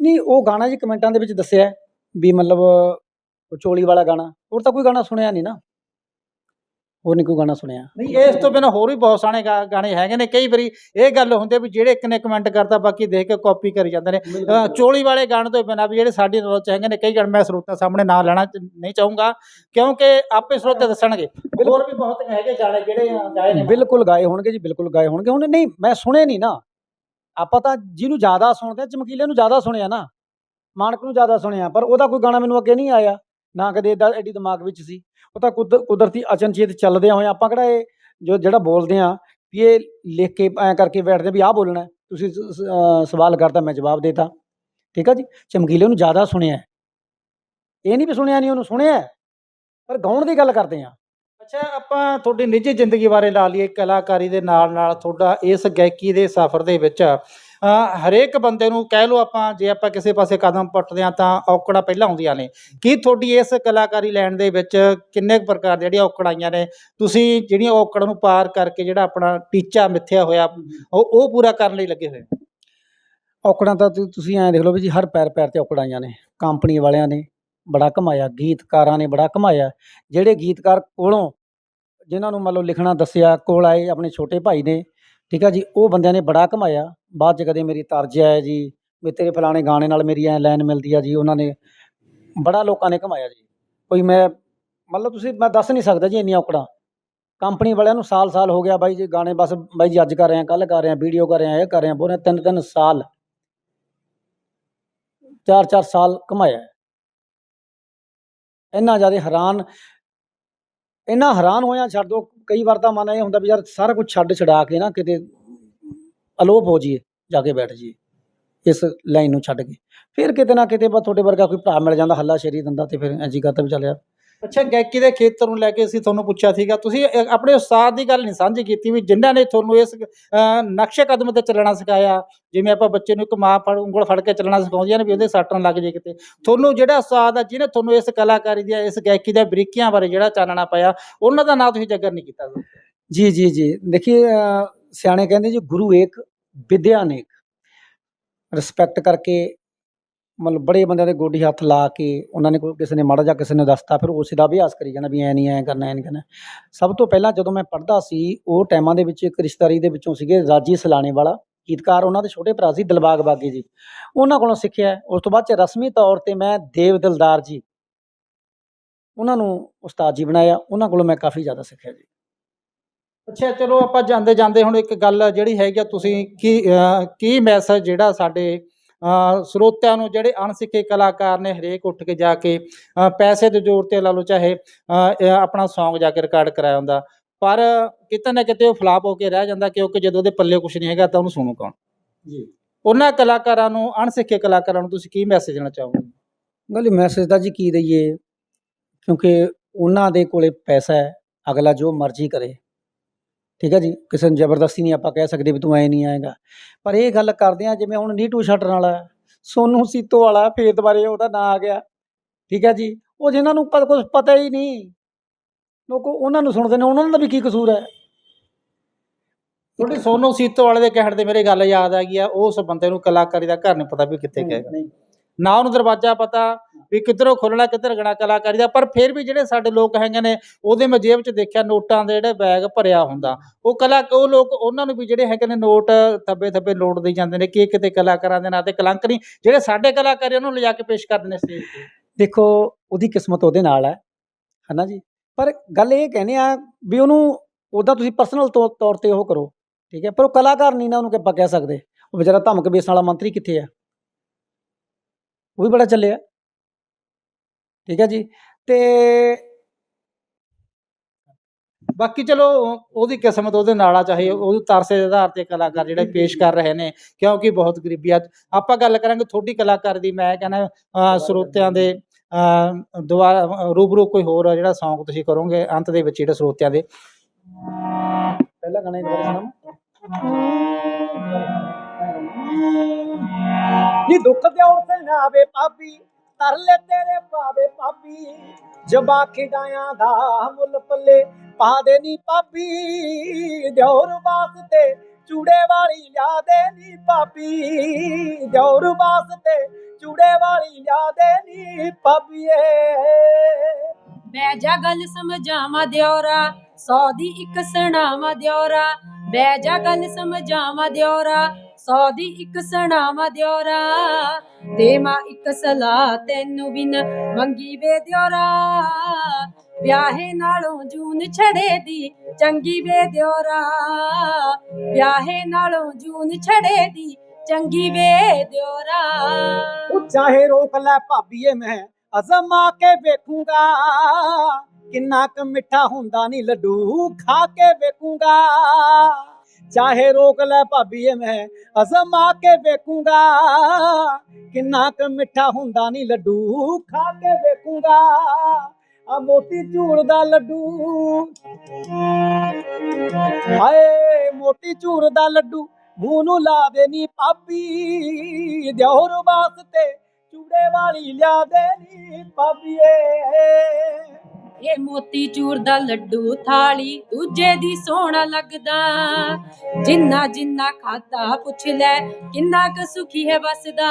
ਨਹੀਂ ਉਹ ਗਾਣਾ ਜੀ ਕਮੈਂਟਾਂ ਦੇ ਵਿੱਚ ਦੱਸਿਆ ਵੀ ਮਤਲਬ ਉਹ ਚੋਲੀ ਵਾਲਾ ਗਾਣਾ ਹੋਰ ਤਾਂ ਕੋਈ ਗਾਣਾ ਸੁਣਿਆ ਨਹੀਂ ਨਾ। ਹੋਰ ਨਹੀਂ ਕੋਈ ਗਾਣਾ ਸੁਣਿਆ। ਨਹੀਂ ਇਸ ਤੋਂ ਬਿਨਾਂ ਹੋਰ ਵੀ ਬਹੁਤ ਸਾਰੇ ਗਾ- ਗਾਣੇ ਹੈਗੇ ਨੇ। ਕਈ ਵਾਰੀ ਇਹ ਗੱਲ ਹੁੰਦੀ ਆ ਵੀ ਜਿਹੜੇ ਇੱਕ ਨੇ ਕਮੈਂਟ ਕਰਤਾ ਬਾਕੀ ਦੇਖ ਕੇ ਕਾਪੀ ਕਰੀ ਜਾਂਦੇ ਨੇ। ਅ, ਚੋਲੀ ਵਾਲੇ ਗਾਣੇ ਤੋਂ ਬਿਨਾਂ ਵੀ ਜਿਹੜੇ ਸਾਡੀ ਨੌਲੇਜ ਚ ਹੈਗੇ ਨੇ ਕਈ ਗਾਣੇ ਮੈਂ ਸਰੋਤਾਂ ਸਾਹਮਣੇ ਨਾ ਲੈਣਾ ਚ- ਨਹੀਂ ਚਾਹੂੰਗਾ ਕਿਉਂਕਿ ਆਪੇ ਸਰੋਤੇ ਦੱਸਣਗੇ। ਹੋਰ ਵੀ ਬਹੁਤ ਹੈਗੇ ਗਾਣੇ ਜਿਹੜੇ ਅ, ਗਾਏ ਨੇ। ਬਿਲਕੁਲ ਗਾਏ ਹੋਣਗੇ ਜੀ ਬਿਲਕੁਲ ਗਾਏ ਹੋਣਗੇ। ਹੁਣ ਨਹੀਂ ਮੈਂ ਸੁਣੇ ਨਹੀਂ ਨਾ। ਆਪਾਂ ਤਾਂ ਜਿਹਨੂੰ ਜ਼ਿਆਦਾ ਸੁਣਦੇ ਆ ਚਮਕੀਲੇ ਨੂੰ ਜ਼ਿਆਦਾ ਸੁਣਿਆ ਨਾ। ਮਾਨਕ ਨੂੰ ਜ਼ਿਆਦਾ ਸੁਣਿਆ ਪਰ ਉਹਦਾ ਕੋਈ ਗਾਣਾ ਮੈਨੂੰ ਅੱਗੇ ਨਹੀਂ ਆਇਆ। ਨਾ ਕਦੇ ਏਦਾਂ ਐਡੀ ਦਿਮਾਗ ਵਿੱਚ ਸੀ। ਉਹ ਤਾਂ ਕੁਦ- ਕੁਦਰਤੀ ਅਚਨਚੇਤ ਚੱਲਦੇ ਹੋਏ ਆਪਾਂ ਕਿਹੜਾ ਇਹ ਜੋ ਜਿਹੜਾ ਬੋਲਦੇ ਆ ਵੀ ਇਹ ਲਿਖ ਕੇ ਐਂ ਕਰਕੇ ਬੈਠਦੇ ਵੀ ਆਹ ਬੋਲਣਾ ਹੈ। ਤੁਸੀਂ ਸ- ਸ- ਅਹ ਸਵਾਲ ਕਰਤਾ ਮੈਂ ਜਵਾਬ ਦੇਤਾ। ਠੀਕ ਆ ਜੀ? ਚਮਕੀਲੇ ਨੂੰ ਜ਼ਿਆਦਾ ਸੁਣਿਆ ਹੈ। ਇਹ ਨਹੀਂ ਵੀ ਸੁਣਿਆ ਨਹੀਂ ਉਹਨੂੰ ਸੁਣਿਆ ਹੈ, ਪਰ ਗਾਉਣ ਦੀ ਗੱਲ ਕਰਦੇ ਆ ਅੱਛਾ ਆਪਾਂ ਤੁਹਾਡੀ ਨਿੱਜੀ ਜ਼ਿੰਦਗੀ ਬਾਰੇ ਲਾ ਲਈਏ। ਕਲਾਕਾਰੀ ਦੇ ਨਾਲ ਨਾਲ ਤੁਹਾਡਾ ਇਸ ਗਾਇਕੀ ਦੇ ਸਫ਼ਰ ਦੇ ਵਿੱਚ ਹਰੇਕ ਬੰਦੇ ਨੂੰ ਕਹਿ ਲਓ ਆਪਾਂ, ਜੇ ਆਪਾਂ ਕਿਸੇ ਪਾਸੇ ਕਦਮ ਪੁੱਟਦੇ ਆ ਤਾਂ ਔਕੜਾਂ ਪਹਿਲਾਂ ਆਉਂਦੀਆਂ ਨੇ। ਕੀ ਤੁਹਾਡੀ ਇਸ ਕਲਾਕਾਰੀ ਲੈਣ ਦੇ ਵਿੱਚ ਕਿੰਨੇ ਕੁ ਪ੍ਰਕਾਰ ਦੀਆਂ ਜਿਹੜੀਆਂ ਔਕੜਾਂ ਆਈਆਂ ਨੇ? ਤੁਸੀਂ ਜਿਹੜੀਆਂ ਔਕੜਾਂ ਨੂੰ ਪਾਰ ਕਰਕੇ ਜਿਹੜਾ ਆਪਣਾ ਟੀਚਾ ਮਿੱਥਿਆ ਹੋਇਆ, ਉਹ ਉਹ ਪੂਰਾ ਕਰਨ ਲਈ ਲੱਗੇ ਹੋਏ? ਔਕੜਾਂ ਤਾਂ ਤੁ- ਤੁਸੀਂ ਐਂ ਦੇਖ ਲਓ ਵੀ ਜੀ, ਹਰ ਪੈਰ ਪੈਰ ਤੇ ਔਕੜਾਂ ਆਈਆਂ ਨੇ। ਕੰਪਨੀ ਵਾਲਿਆਂ ਨੇ ਬੜਾ ਕਮਾਇਆ ਗੀਤਕਾਰਾਂ ਨੇ ਬੜਾ ਕਮਾਇਆ ਜਿਹੜੇ ਗੀਤਕਾਰ ਕੋਲੋਂ, ਜਿਨ੍ਹਾਂ ਨੂੰ ਮੰਨ ਲਓ ਲਿਖਣਾ ਦੱਸਿਆ, ਕੋਲ ਆਏ ਆਪਣੇ ਛੋਟੇ ਭਾਈ ਨੇ ਠੀਕ ਆ ਜੀ, ਉਹ ਬੰਦਿਆਂ ਨੇ ਬੜਾ ਕਮਾਇਆ ਬਾਅਦ ਚ ਕਦੇ ਮੇਰੀ ਤਰਜ ਹੈ ਜੀ, ਵੀ ਤੇਰੇ ਫਲਾਣੇ ਗਾਣੇ ਨਾਲ ਮੇਰੀ ਐ ਲਾਈਨ ਮਿਲਦੀ ਆ ਜੀ, ਉਹਨਾਂ ਨੇ ਬੜਾ ਲੋਕਾਂ ਨੇ ਕਮਾਇਆ ਜੀ। ਕੋਈ ਮੈਂ, ਮਤਲਬ ਤੁਸੀਂ, ਮੈਂ ਦੱਸ ਨਹੀਂ ਸਕਦਾ ਜੀ ਇੰਨੀਆਂ ਔਕੜਾਂ। ਕੰਪਨੀ ਵਾਲਿਆਂ ਨੂੰ ਸਾਲ ਸਾਲ ਹੋ ਗਿਆ ਬਾਈ ਜੀ, ਗਾਣੇ ਬਸ ਬਾਈ ਜੀ ਅੱਜ ਕਰ ਰਹੇ ਆ ਕੱਲ ਕਰ ਰਹੇ ਆ, ਵੀਡੀਓ ਕਰ ਰਹੇ ਆ, ਇਹ ਕਰ ਰਹੇ ਆ, ਬੋਲੇ ਤਿੰਨ ਤਿੰਨ ਸਾਲ। ਚਾਰ ਚਾਰ ਸਾਲ ਕਮਾਇਆ ਇੰਨਾ ਜ਼ਿਆਦਾ ਹੈਰਾਨ, ਇੰਨਾ ਹੈਰਾਨ ਹੋਇਆ ਛੱਡ ਦੋ ਕਈ ਵਾਰ ਤਾਂ ਮਨ ਇਹ ਹੁੰਦਾ ਵੀ ਯਾਰ ਸਾਰਾ ਕੁਝ ਛੱਡ ਛਡਾ ਕੇ ਨਾ ਕਿਤੇ ਅਲੋਪ ਹੋ ਜਾਈਏ, ਜਾ ਕੇ ਬੈਠ ਜਾਈਏ, ਇਸ ਲਾਈਨ ਨੂੰ ਛੱਡ ਕੇ। ਫਿਰ ਕਿਤੇ ਨਾ ਕਿਤੇ ਬਸ ਤੁਹਾਡੇ ਵਰਗਾ ਕੋਈ ਭਰਾ ਮਿਲ ਜਾਂਦਾ ਹੱਲਾ ਸ਼ੇਰੀ ਦਿੰਦਾ ਤੇ ਫਿਰ ਐਂ ਜੀ ਕਰਦਾ ਵੀ ਚੱਲ ਯਾਰ ਅੱਛਾ ਗਾਇਕੀ ਦੇ ਖੇਤਰ ਨੂੰ ਲੈ ਕੇ ਅਸੀਂ ਤੁਹਾਨੂੰ ਪੁੱਛਿਆ ਸੀਗਾ ਤੁਸੀਂ ਇਹ ਆਪਣੇ ਉਸਤਾਦ ਦੀ ਗੱਲ ਨਹੀਂ ਸਾਂਝੀ ਕੀਤੀ ਵੀ ਜਿਨ੍ਹਾਂ ਨੇ ਤੁਹਾਨੂੰ ਇਸ ਅ, ਨਕਸ਼ੇ ਕਦਮ ਤੇ ਚੱਲਣਾ ਸਿਖਾਇਆ ਜਿਵੇਂ ਆਪਾਂ ਬੱਚੇ ਨੂੰ ਇੱਕ ਮਾਂ ਫੜ ਉਂਗਲ ਫੜ ਕੇ ਚੱਲਣਾ ਸਿਖਾਉਂਦੀਆਂ ਨੇ ਵੀ ਉਹਦੇ ਸੱਟ ਨਾ ਲੱਗ ਜੇ ਕਿਤੇ। ਤੁਹਾਨੂੰ ਜਿਹੜਾ ਉਸਤਾਦ ਆ ਜਿਹਨੇ ਤੁਹਾਨੂੰ ਇਸ ਕਲਾਕਾਰੀ ਦੀਆਂ ਇਸ ਗਾਇਕੀ ਦੇ ਬਰੀਕੀਆਂ ਬਾਰੇ ਜਿਹੜਾ ਚਾਨਣਾ ਪਾਇਆ ਉਹਨਾਂ ਦਾ ਨਾਂ ਤੁਸੀਂ ਜਗਰ ਨਹੀਂ ਕੀਤਾ ਜੀ ਜੀ ਜੀ। ਦੇਖिए अ, ਸਿਆਣੇ ਕਹਿੰਦੇ ਜੀ ਗੁਰੂ ਏਕ ਵਿਦਿਆ ਅਨੇਕ ਰਿਸਪੈਕਟ ਕਰਕੇ ਮਤਲਬ ਬੜੇ ਬੰਦਿਆਂ ਦੇ ਗੋਡੀ ਹੱਥ ਲਾ ਕੇ ਉਹਨਾਂ ਨੇ ਕੋਈ ਕਿਸੇ ਨੇ ਮਾੜਾ ਜਾਂ ਕਿਸੇ ਨੇ ਦੱਸਤਾ, ਫਿਰ ਉਸੇ ਦਾ ਅਭਿਆਸ ਕਰੀ ਜਾਣਾ ਵੀ ਐ ਨਹੀਂ ਐ ਕਰਨਾ, ਐ ਨਹੀਂ ਕਰਨਾ। ਸਭ ਤੋਂ ਪਹਿਲਾਂ ਜਦੋਂ ਮੈਂ ਪੜ੍ਹਦਾ ਸੀ, ਉਹ ਟਾਈਮਾਂ ਦੇ ਵਿੱਚ ਇੱਕ ਰਿਸ਼ਤੇਦਾਰੀ ਦੇ ਵਿੱਚੋਂ ਸੀਗੇ ਰਾਜੀ ਸਲਾਣੇ ਵਾਲਾ, ਗੀਤਕਾਰ ਉਹਨਾਂ ਦੇ ਛੋਟੇ ਭਰਾ ਸੀ, ਦਿਲਬਾਗ ਬਾਗੀ ਜੀ। ਉਹਨਾਂ ਕੋਲੋਂ ਸਿੱਖਿਆ। ਉਸ ਤੋਂ ਬਾਅਦ ਚ ਰਸਮੀ ਤੌਰ ਤੇ ਮੈਂ ਦੇਵ ਦਿਲਦਾਰ ਜੀ ਉਹਨਾਂ ਨੂੰ ਉਸਤਾਦ ਜੀ ਬਣਾਇਆ। ਉਹਨਾਂ ਕੋਲੋਂ ਮੈਂ ਕਾਫੀ ਜ਼ਿਆਦਾ ਸਿੱਖਿਆ ਜੀ। ਅੱਛਾ, ਚਲੋ ਆਪਾਂ ਜਾਂਦੇ ਜਾਂਦੇ ਹੁਣ ਇੱਕ ਗੱਲ ਜਿਹੜੀ ਹੈਗੀ ਆ, ਤੁਸੀਂ ਕੀ ਕੀ ਮੈਸੇਜ ਜਿਹੜਾ ਸਾਡੇ ਸਰੋਤਿਆਂ ਨੂੰ ਜਿਹੜੇ ਅਣਸਿੱਖੇ ਕਲਾਕਾਰ ਨੇ ਹਰੇਕ ਉੱਠ ਕੇ ਜਾ ਕੇ ਪੈਸੇ ਦੇ ਜ਼ੋਰ ਤੇ ਲਾ ਲਓ ਚਾਹੇ ਆਪਣਾ Song ਜਾ ਕੇ ਰਿਕਾਰਡ ਕਰਾਇਆ ਹੁੰਦਾ। ਪਰ ਕਿਤੇ ਨਾ ਕਿਤੇ ਉਹ ਫਲਾਪ ਹੋ ਕੇ ਰਹਿ ਜਾਂਦਾ ਕਿਉਂਕਿ ਜਦੋਂ ਉਹਦੇ ਪੱਲੇ ਕੁਝ ਨਹੀਂ ਹੈਗਾ ਤਾਂ ਉਹਨੂੰ ਸੁਣੂ ਕੌਣ? ਜੀ। ਉਹਨਾਂ ਕਲਾਕਾਰਾਂ ਨੂੰ ਅਣਸਿੱਖੇ ਕਲਾਕਾਰਾਂ ਨੂੰ ਤੁਸੀਂ ਕੀ ਮੈਸੇਜ ਦੇਣਾ ਚਾਹੋਗੇ? ਗੱਲ ਮੈਸੇਜ ਦਾ ਜੀ ਕੀ ਦਈਏ? ਕਿਉਂਕਿ ਉਹਨਾਂ ਦੇ ਕੋਲੇ ਪੈਸਾ ਹੈ ਅਗਲਾ ਜੋ ਮਰਜ਼ੀ ਕਰੇ। ਠੀਕ ਹੈ ਜੀ ਕਿਸੇ ਨੂੰ ਜ਼ਬਰਦਸਤੀ ਨਹੀਂ ਆਪਾਂ ਕਹਿ ਸਕਦੇ ਵੀ ਤੂੰ ਐ ਨਹੀਂ ਆਏਗਾ। ਪਰ ਇਹ ਗੱਲ ਕਰਦੇ ਆ ਜਿਵੇਂ ਹੁਣ ਨੀਟੂ ਛੱਡਣ ਵਾਲਾ ਹੈ, ਸੋਨੂ ਸੀਤੋ ਵਾਲਾ ਫੇਰ ਦੁਬਾਰੇ ਉਹਦਾ ਨਾਂ ਆ ਗਿਆ। ਠੀਕ ਹੈ ਜੀ ਉਹ ਜਿਨ੍ਹਾਂ ਨੂੰ ਕੁਝ ਪਤਾ ਹੀ ਨਹੀਂ ਲੋਕ ਉਹਨਾਂ ਨੂੰ ਸੁਣਦੇ ਨੇ ਉਹਨਾਂ ਦਾ ਵੀ ਕੀ ਕਸੂਰ ਹੈ? ਤੁਹਾਡੀ ਸੋਨੂ ਸੀਤੋ ਵਾਲੇ ਦੇ ਕਹਿਣ ਤੇ ਮੇਰੇ ਗੱਲ ਯਾਦ ਆ ਗਈ ਆ ਉਸ ਬੰਦੇ ਨੂੰ ਕਲਾਕਾਰੀ ਦਾ ਘਰ ਨਹੀਂ ਪਤਾ ਵੀ ਕਿੱਥੇ ਗਿਆ ਨਹੀਂ। ਨਾ ਉਹਨੂੰ ਦਰਵਾਜ਼ਾ ਪਤਾ ਵੀ ਕਿੱਧਰੋਂ ਖੋਲਣਾ ਕਿੱਧਰ ਗਣਾ, ਕਲਾਕਾਰੀ ਦਾ। ਪਰ ਫਿਰ ਵੀ ਜਿਹੜੇ ਸਾਡੇ ਲੋਕ ਹੈਗੇ ਨੇ, ਉਹਦੇ ਮੈਂ ਜੇਬ 'ਚ ਦੇਖਿਆ ਨੋਟਾਂ ਦੇ ਜਿਹੜੇ ਬੈਗ ਭਰਿਆ ਹੁੰਦਾ। ਉਹ ਕਲਾ, ਉਹ ਲੋਕ, ਉਹਨਾਂ ਨੂੰ ਵੀ ਜਿਹੜੇ ਹੈਗੇ ਨੇ ਨੋਟ ਥੱਬੇ ਥੱਬੇ ਲੋਟ ਦੇ ਜਾਂਦੇ ਨੇ ਕਿ ਕਿਤੇ ਕਲਾਕਾਰਾਂ ਦੇ ਨਾਂ ਤੇ ਕਲੰਕ ਨਹੀਂ। ਜਿਹੜੇ ਸਾਡੇ ਕਲਾਕਾਰ ਉਹਨੂੰ ਲਿਜਾ ਕੇ ਪੇਸ਼ ਕਰਦੇ ਨੇ ਸਟੇਜ ਤੇ। ਦੇਖੋ, ਉਹਦੀ ਕਿਸਮਤ ਉਹਦੇ ਨਾਲ ਹੈ, ਹਨਾ ਜੀ? ਪਰ ਗੱਲ ਇਹ ਕਹਿੰਦੇ ਆ ਵੀ ਉਹਨੂੰ, ਉਹਦਾ ਤੁਸੀਂ ਪਰਸਨਲ ਤੌਰ ਤੇ ਉਹ ਕਰੋ, ਠੀਕ ਹੈ? ਪਰ ਉਹ ਕਲਾਕਾਰ ਨਹੀਂ ਨਾ ਉਹਨੂੰ ਕਿ ਆਪਾਂ ਕਹਿ ਸਕਦੇ। ਉਹ ਵਿਚਾਰਾ ਧਮਕ ਬੇਸਣ ਵਾਲਾ ਮੰਤਰੀ ਕਿੱਥੇ ਆ? ਉਹ ਵੀ ਬੜਾ ਚੱਲਿਆ। ਠੀਕ ਹੈ ਜੀ? ਤੇ ਬਾਕੀ ਚਲੋ ਉਹਦੀ ਕਿਸਮਤ ਉਹਦੇ ਨਾਲ ਆ ਚਾਹੇ ਤਰਸੇ ਦੇ ਆਧਾਰ ਤੇ ਕਲਾਕਾਰ ਜਿਹੜੇ ਪੇਸ਼ ਕਰ ਰਹੇ ਨੇ ਕਿਉਂਕਿ ਬਹੁਤ ਗਰੀਬੀ ਆ। ਆਪਾਂ ਗੱਲ ਕਰਾਂਗੇ ਤੁਹਾਡੀ ਕਲਾਕਾਰ ਦੀ ਮੈਂ ਕਹਿੰਦਾ ਸਰੋਤਿਆਂ ਦੇ ਅਹ, ਰੂਬਰੂ ਕੋਈ ਹੋਰ ਜਿਹੜਾ Song ਤੁਸੀਂ ਕਰੋਗੇ ਅੰਤ ਦੇ ਵਿੱਚ ਜਿਹੜੇ ਸਰੋਤਿਆਂ ਦੇ। ਪਹਿਲਾ ਗਾਣਾ ਦੁਬਾਰਾ ਸੁਣਾਵਾਂ ਨੀ ਦੁੱਖ ਦੇ ਉਸੇ ਨਾ ਵੇ ਪਾਪੀ ਤਰਲੇ ਤੇਰੇ ਪਾਵੇ ਪਾਪੀ ਜਬਾ ਖਿਡਾਇਆਂ ਦਾ ਮੁੱਲ ਪੱਲੇ ਪਾ ਦੇ ਨੀ ਪਾਪੀ ਦਿਉਰ ਵਾਸਤੇ ਚੂੜੇ ਵਾਲੀ ਲਿਆ ਦੇ ਨੀ ਪਾਪੀ ਦਿਉਰ ਵਾਸਤੇ ਚੂੜੇ ਵਾਲੀ ਲਿਆ ਦੇ ਨੀ ਪਾਪੀਏ ਬਹਿ ਜਾ ਗੱਲ ਸਮਝਾਵਾਂ ਦਿਓਰਾ, ਸੌ ਦੀ ਇੱਕ ਸੁਣਾਵਾਂ ਦਿਓਰਾ। ਬਹਿ ਜਾ ਗੱਲ ਸਮਝਾਵਾਂ ਦਿਓਰਾ ਸੌ ਦੀ ਇੱਕ ਸੁਣਾਵਾਂ ਦਿਓਰਾ ਦੇਵਾਂ ਇੱਕ ਸਲਾਹ ਤੈਨੂੰ ਬਿਨ ਮੰਗੀ ਵੇ ਦਿਓਰਾ। ਵਿਆਹੇ ਨਾਲੋਂ ਜੂਨ ਛੜੇ ਦੀ ਚੰਗੀ ਵੇ ਦਿਓਰਾ। ਵਿਆਹੇ ਨਾਲੋਂ ਜੂਨ ਛੜੇ ਦੀ ਚੰਗੀ ਵੇ ਦਿਓਰਾ। ਉਹ ਚਾਹੇ ਰੋਕ ਲੈ ਭਾਬੀਏ ਮੈਂ, ਅਜ਼ਮਾ ਕੇ ਵੇਖੂੰਗਾ। ਕਿੰਨਾ ਕੁ ਮਿੱਠਾ ਹੁੰਦਾ ਨਹੀਂ ਲੱਡੂ ਖਾ ਕੇ ਵੇਖੂੰਗਾ। ਚਾਹੇ ਰੋਕ ਲੈ ਭਾਬੀਏ ਮੈਂ ਅਜ਼ਮਾ ਕੇ ਵੇਖੂੰਗਾ। ਕਿੰਨਾ ਕੁ ਮਿੱਠਾ ਹੁੰਦਾ ਨਹੀਂ ਲੱਡੂ ਖਾ ਕੇ ਵੇਖੂੰਗਾ। ਆ ਮੋਤੀ ਝੂੜ ਦਾ ਲੱਡੂ। ਹਾਏ, ਮੋਤੀ ਝੂੜ ਦਾ ਲੱਡੂ ਮੂੰਹ ਨੂੰ ਲਾ ਦੇ ਨੀ ਪਾਪੀ ਦਿਉਰ ਵਾਸਤੇ ਚੂੜੇ ਵਾਲੀ ਲਿਆ ਦੇ ਨੀ ਪਾਪੀਏ ਇਹ ਮੋਤੀ ਚੂਰ ਦਾ ਲੱਡੂ ਥਾਲੀ, ਦੂਜੇ ਦੀ ਸੋਹਣਾ ਲੱਗਦਾ। ਜਿੰਨਾ ਜਿੰਨਾ ਖਾਦਾ ਪੁੱਛ ਲੈ, ਕਿੰਨਾ ਕੁ ਸੁਖੀ ਹੈ ਬਸਦਾ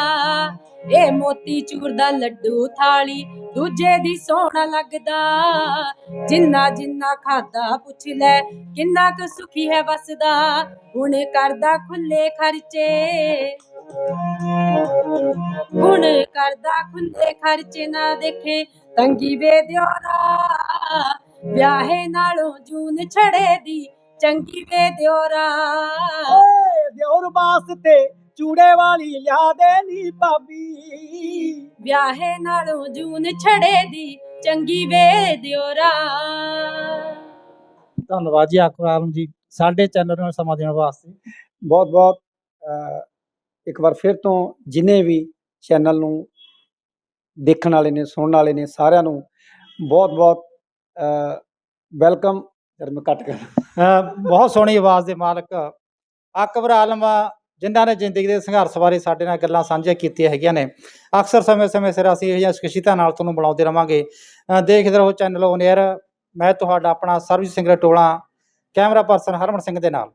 ਇਹ ਮੋਤੀ ਚੂਰ ਦਾ ਲੱਡੂ ਥਾਲੀ, ਦੂਜੇ ਦੀ ਸੋਹਣਾ ਲੱਗਦਾ। ਜਿੰਨਾ ਜਿੰਨਾ ਖਾਦਾ ਪੁੱਛ ਲੈ, ਕਿੰਨਾ ਕੁ ਸੁਖੀ ਹੈ ਬਸਦਾ ਹੁਣ ਕਰਦਾ ਖੁੱਲੇ ਖਰਚੇ ਹੁਣ ਕਰਦਾ ਖੁੱਲੇ ਖਰਚੇ ਨਾ ਦੇਖੇ ਤੰਗੀ ਵੇ ਦਿਓਰਾ। ਵਿਆਹੇ ਨਾਲੋਂ ਜੂਨ ਛੜੇ ਦੀ ਚੰਗੀ ਵੇ ਦਿਓਰਾ। ਓਏ ਦਿਉਰ ਵਾਸਤੇ ਚੂੜੇ ਵਾਲੀ ਲਿਆ ਦੇ ਨੀ ਭਾਬੀ। ਵਿਆਹੇ ਨਾਲੋਂ ਜੂਨ ਛੜੇ ਦੀ ਚੰਗੀ ਵੇ ਦਿਓਰਾ। ਧੰਨਵਾਦ ਜੀ ਆਕਰ ਆਲਮ ਜੀ ਸਾਡੇ ਚੈਨਲ ਨੂੰ ਸਮਾਂ ਦੇਣ ਵਾਸਤੇ। ਬਹੁਤ ਬਹੁਤ ਇੱਕ ਵਾਰ ਫਿਰ ਤੋਂ ਜਿਨੇ ਵੀ ਚੈਨਲ ਨੂੰ ਦੇਖਣ ਵਾਲੇ ਨੇ, ਸੁਣਨ ਵਾਲੇ ਨੇ ਸਾਰਿਆਂ ਨੂੰ ਬਹੁਤ ਬਹੁਤ ਵੈਲਕਮ ਜਦ ਮੈਂ ਕੱਟ ਕਰ ਬਹੁਤ ਸੋਹਣੀ ਆਵਾਜ਼ ਦੇ ਮਾਲਕ। ਅਕਬਰ ਆਲਮ ਜਿਨ੍ਹਾਂ ਨੇ ਜ਼ਿੰਦਗੀ ਦੇ ਸੰਘਰਸ਼ ਬਾਰੇ ਸਾਡੇ ਨਾਲ ਗੱਲਾਂ ਸਾਂਝੀਆਂ ਕੀਤੀਆਂ ਹੈਗੀਆਂ ਨੇ। ਅਕਸਰ ਸਮੇਂ-ਸਮੇਂ ਸਿਰ ਅਸੀਂ ਇਹ ਜਿਹੀਆਂ ਸਖਸ਼ੀਤਾ ਨਾਲ ਤੁਹਾਨੂੰ ਬਣਾਉਂਦੇ ਰਵਾਂਗੇ। ਦੇਖਦੇ ਰਹੋ ਚੈਨਲ ਔਨ 에ਅਰ ਮੈਂ ਤੁਹਾਡਾ ਆਪਣਾ ਸਰਬਜੀਤ ਸਿੰਘ ਰਟੋਲਾ, ਕੈਮਰਾ ਪਰਸਨ ਹਰਮਨ ਸਿੰਘ ਦੇ ਨਾਲ।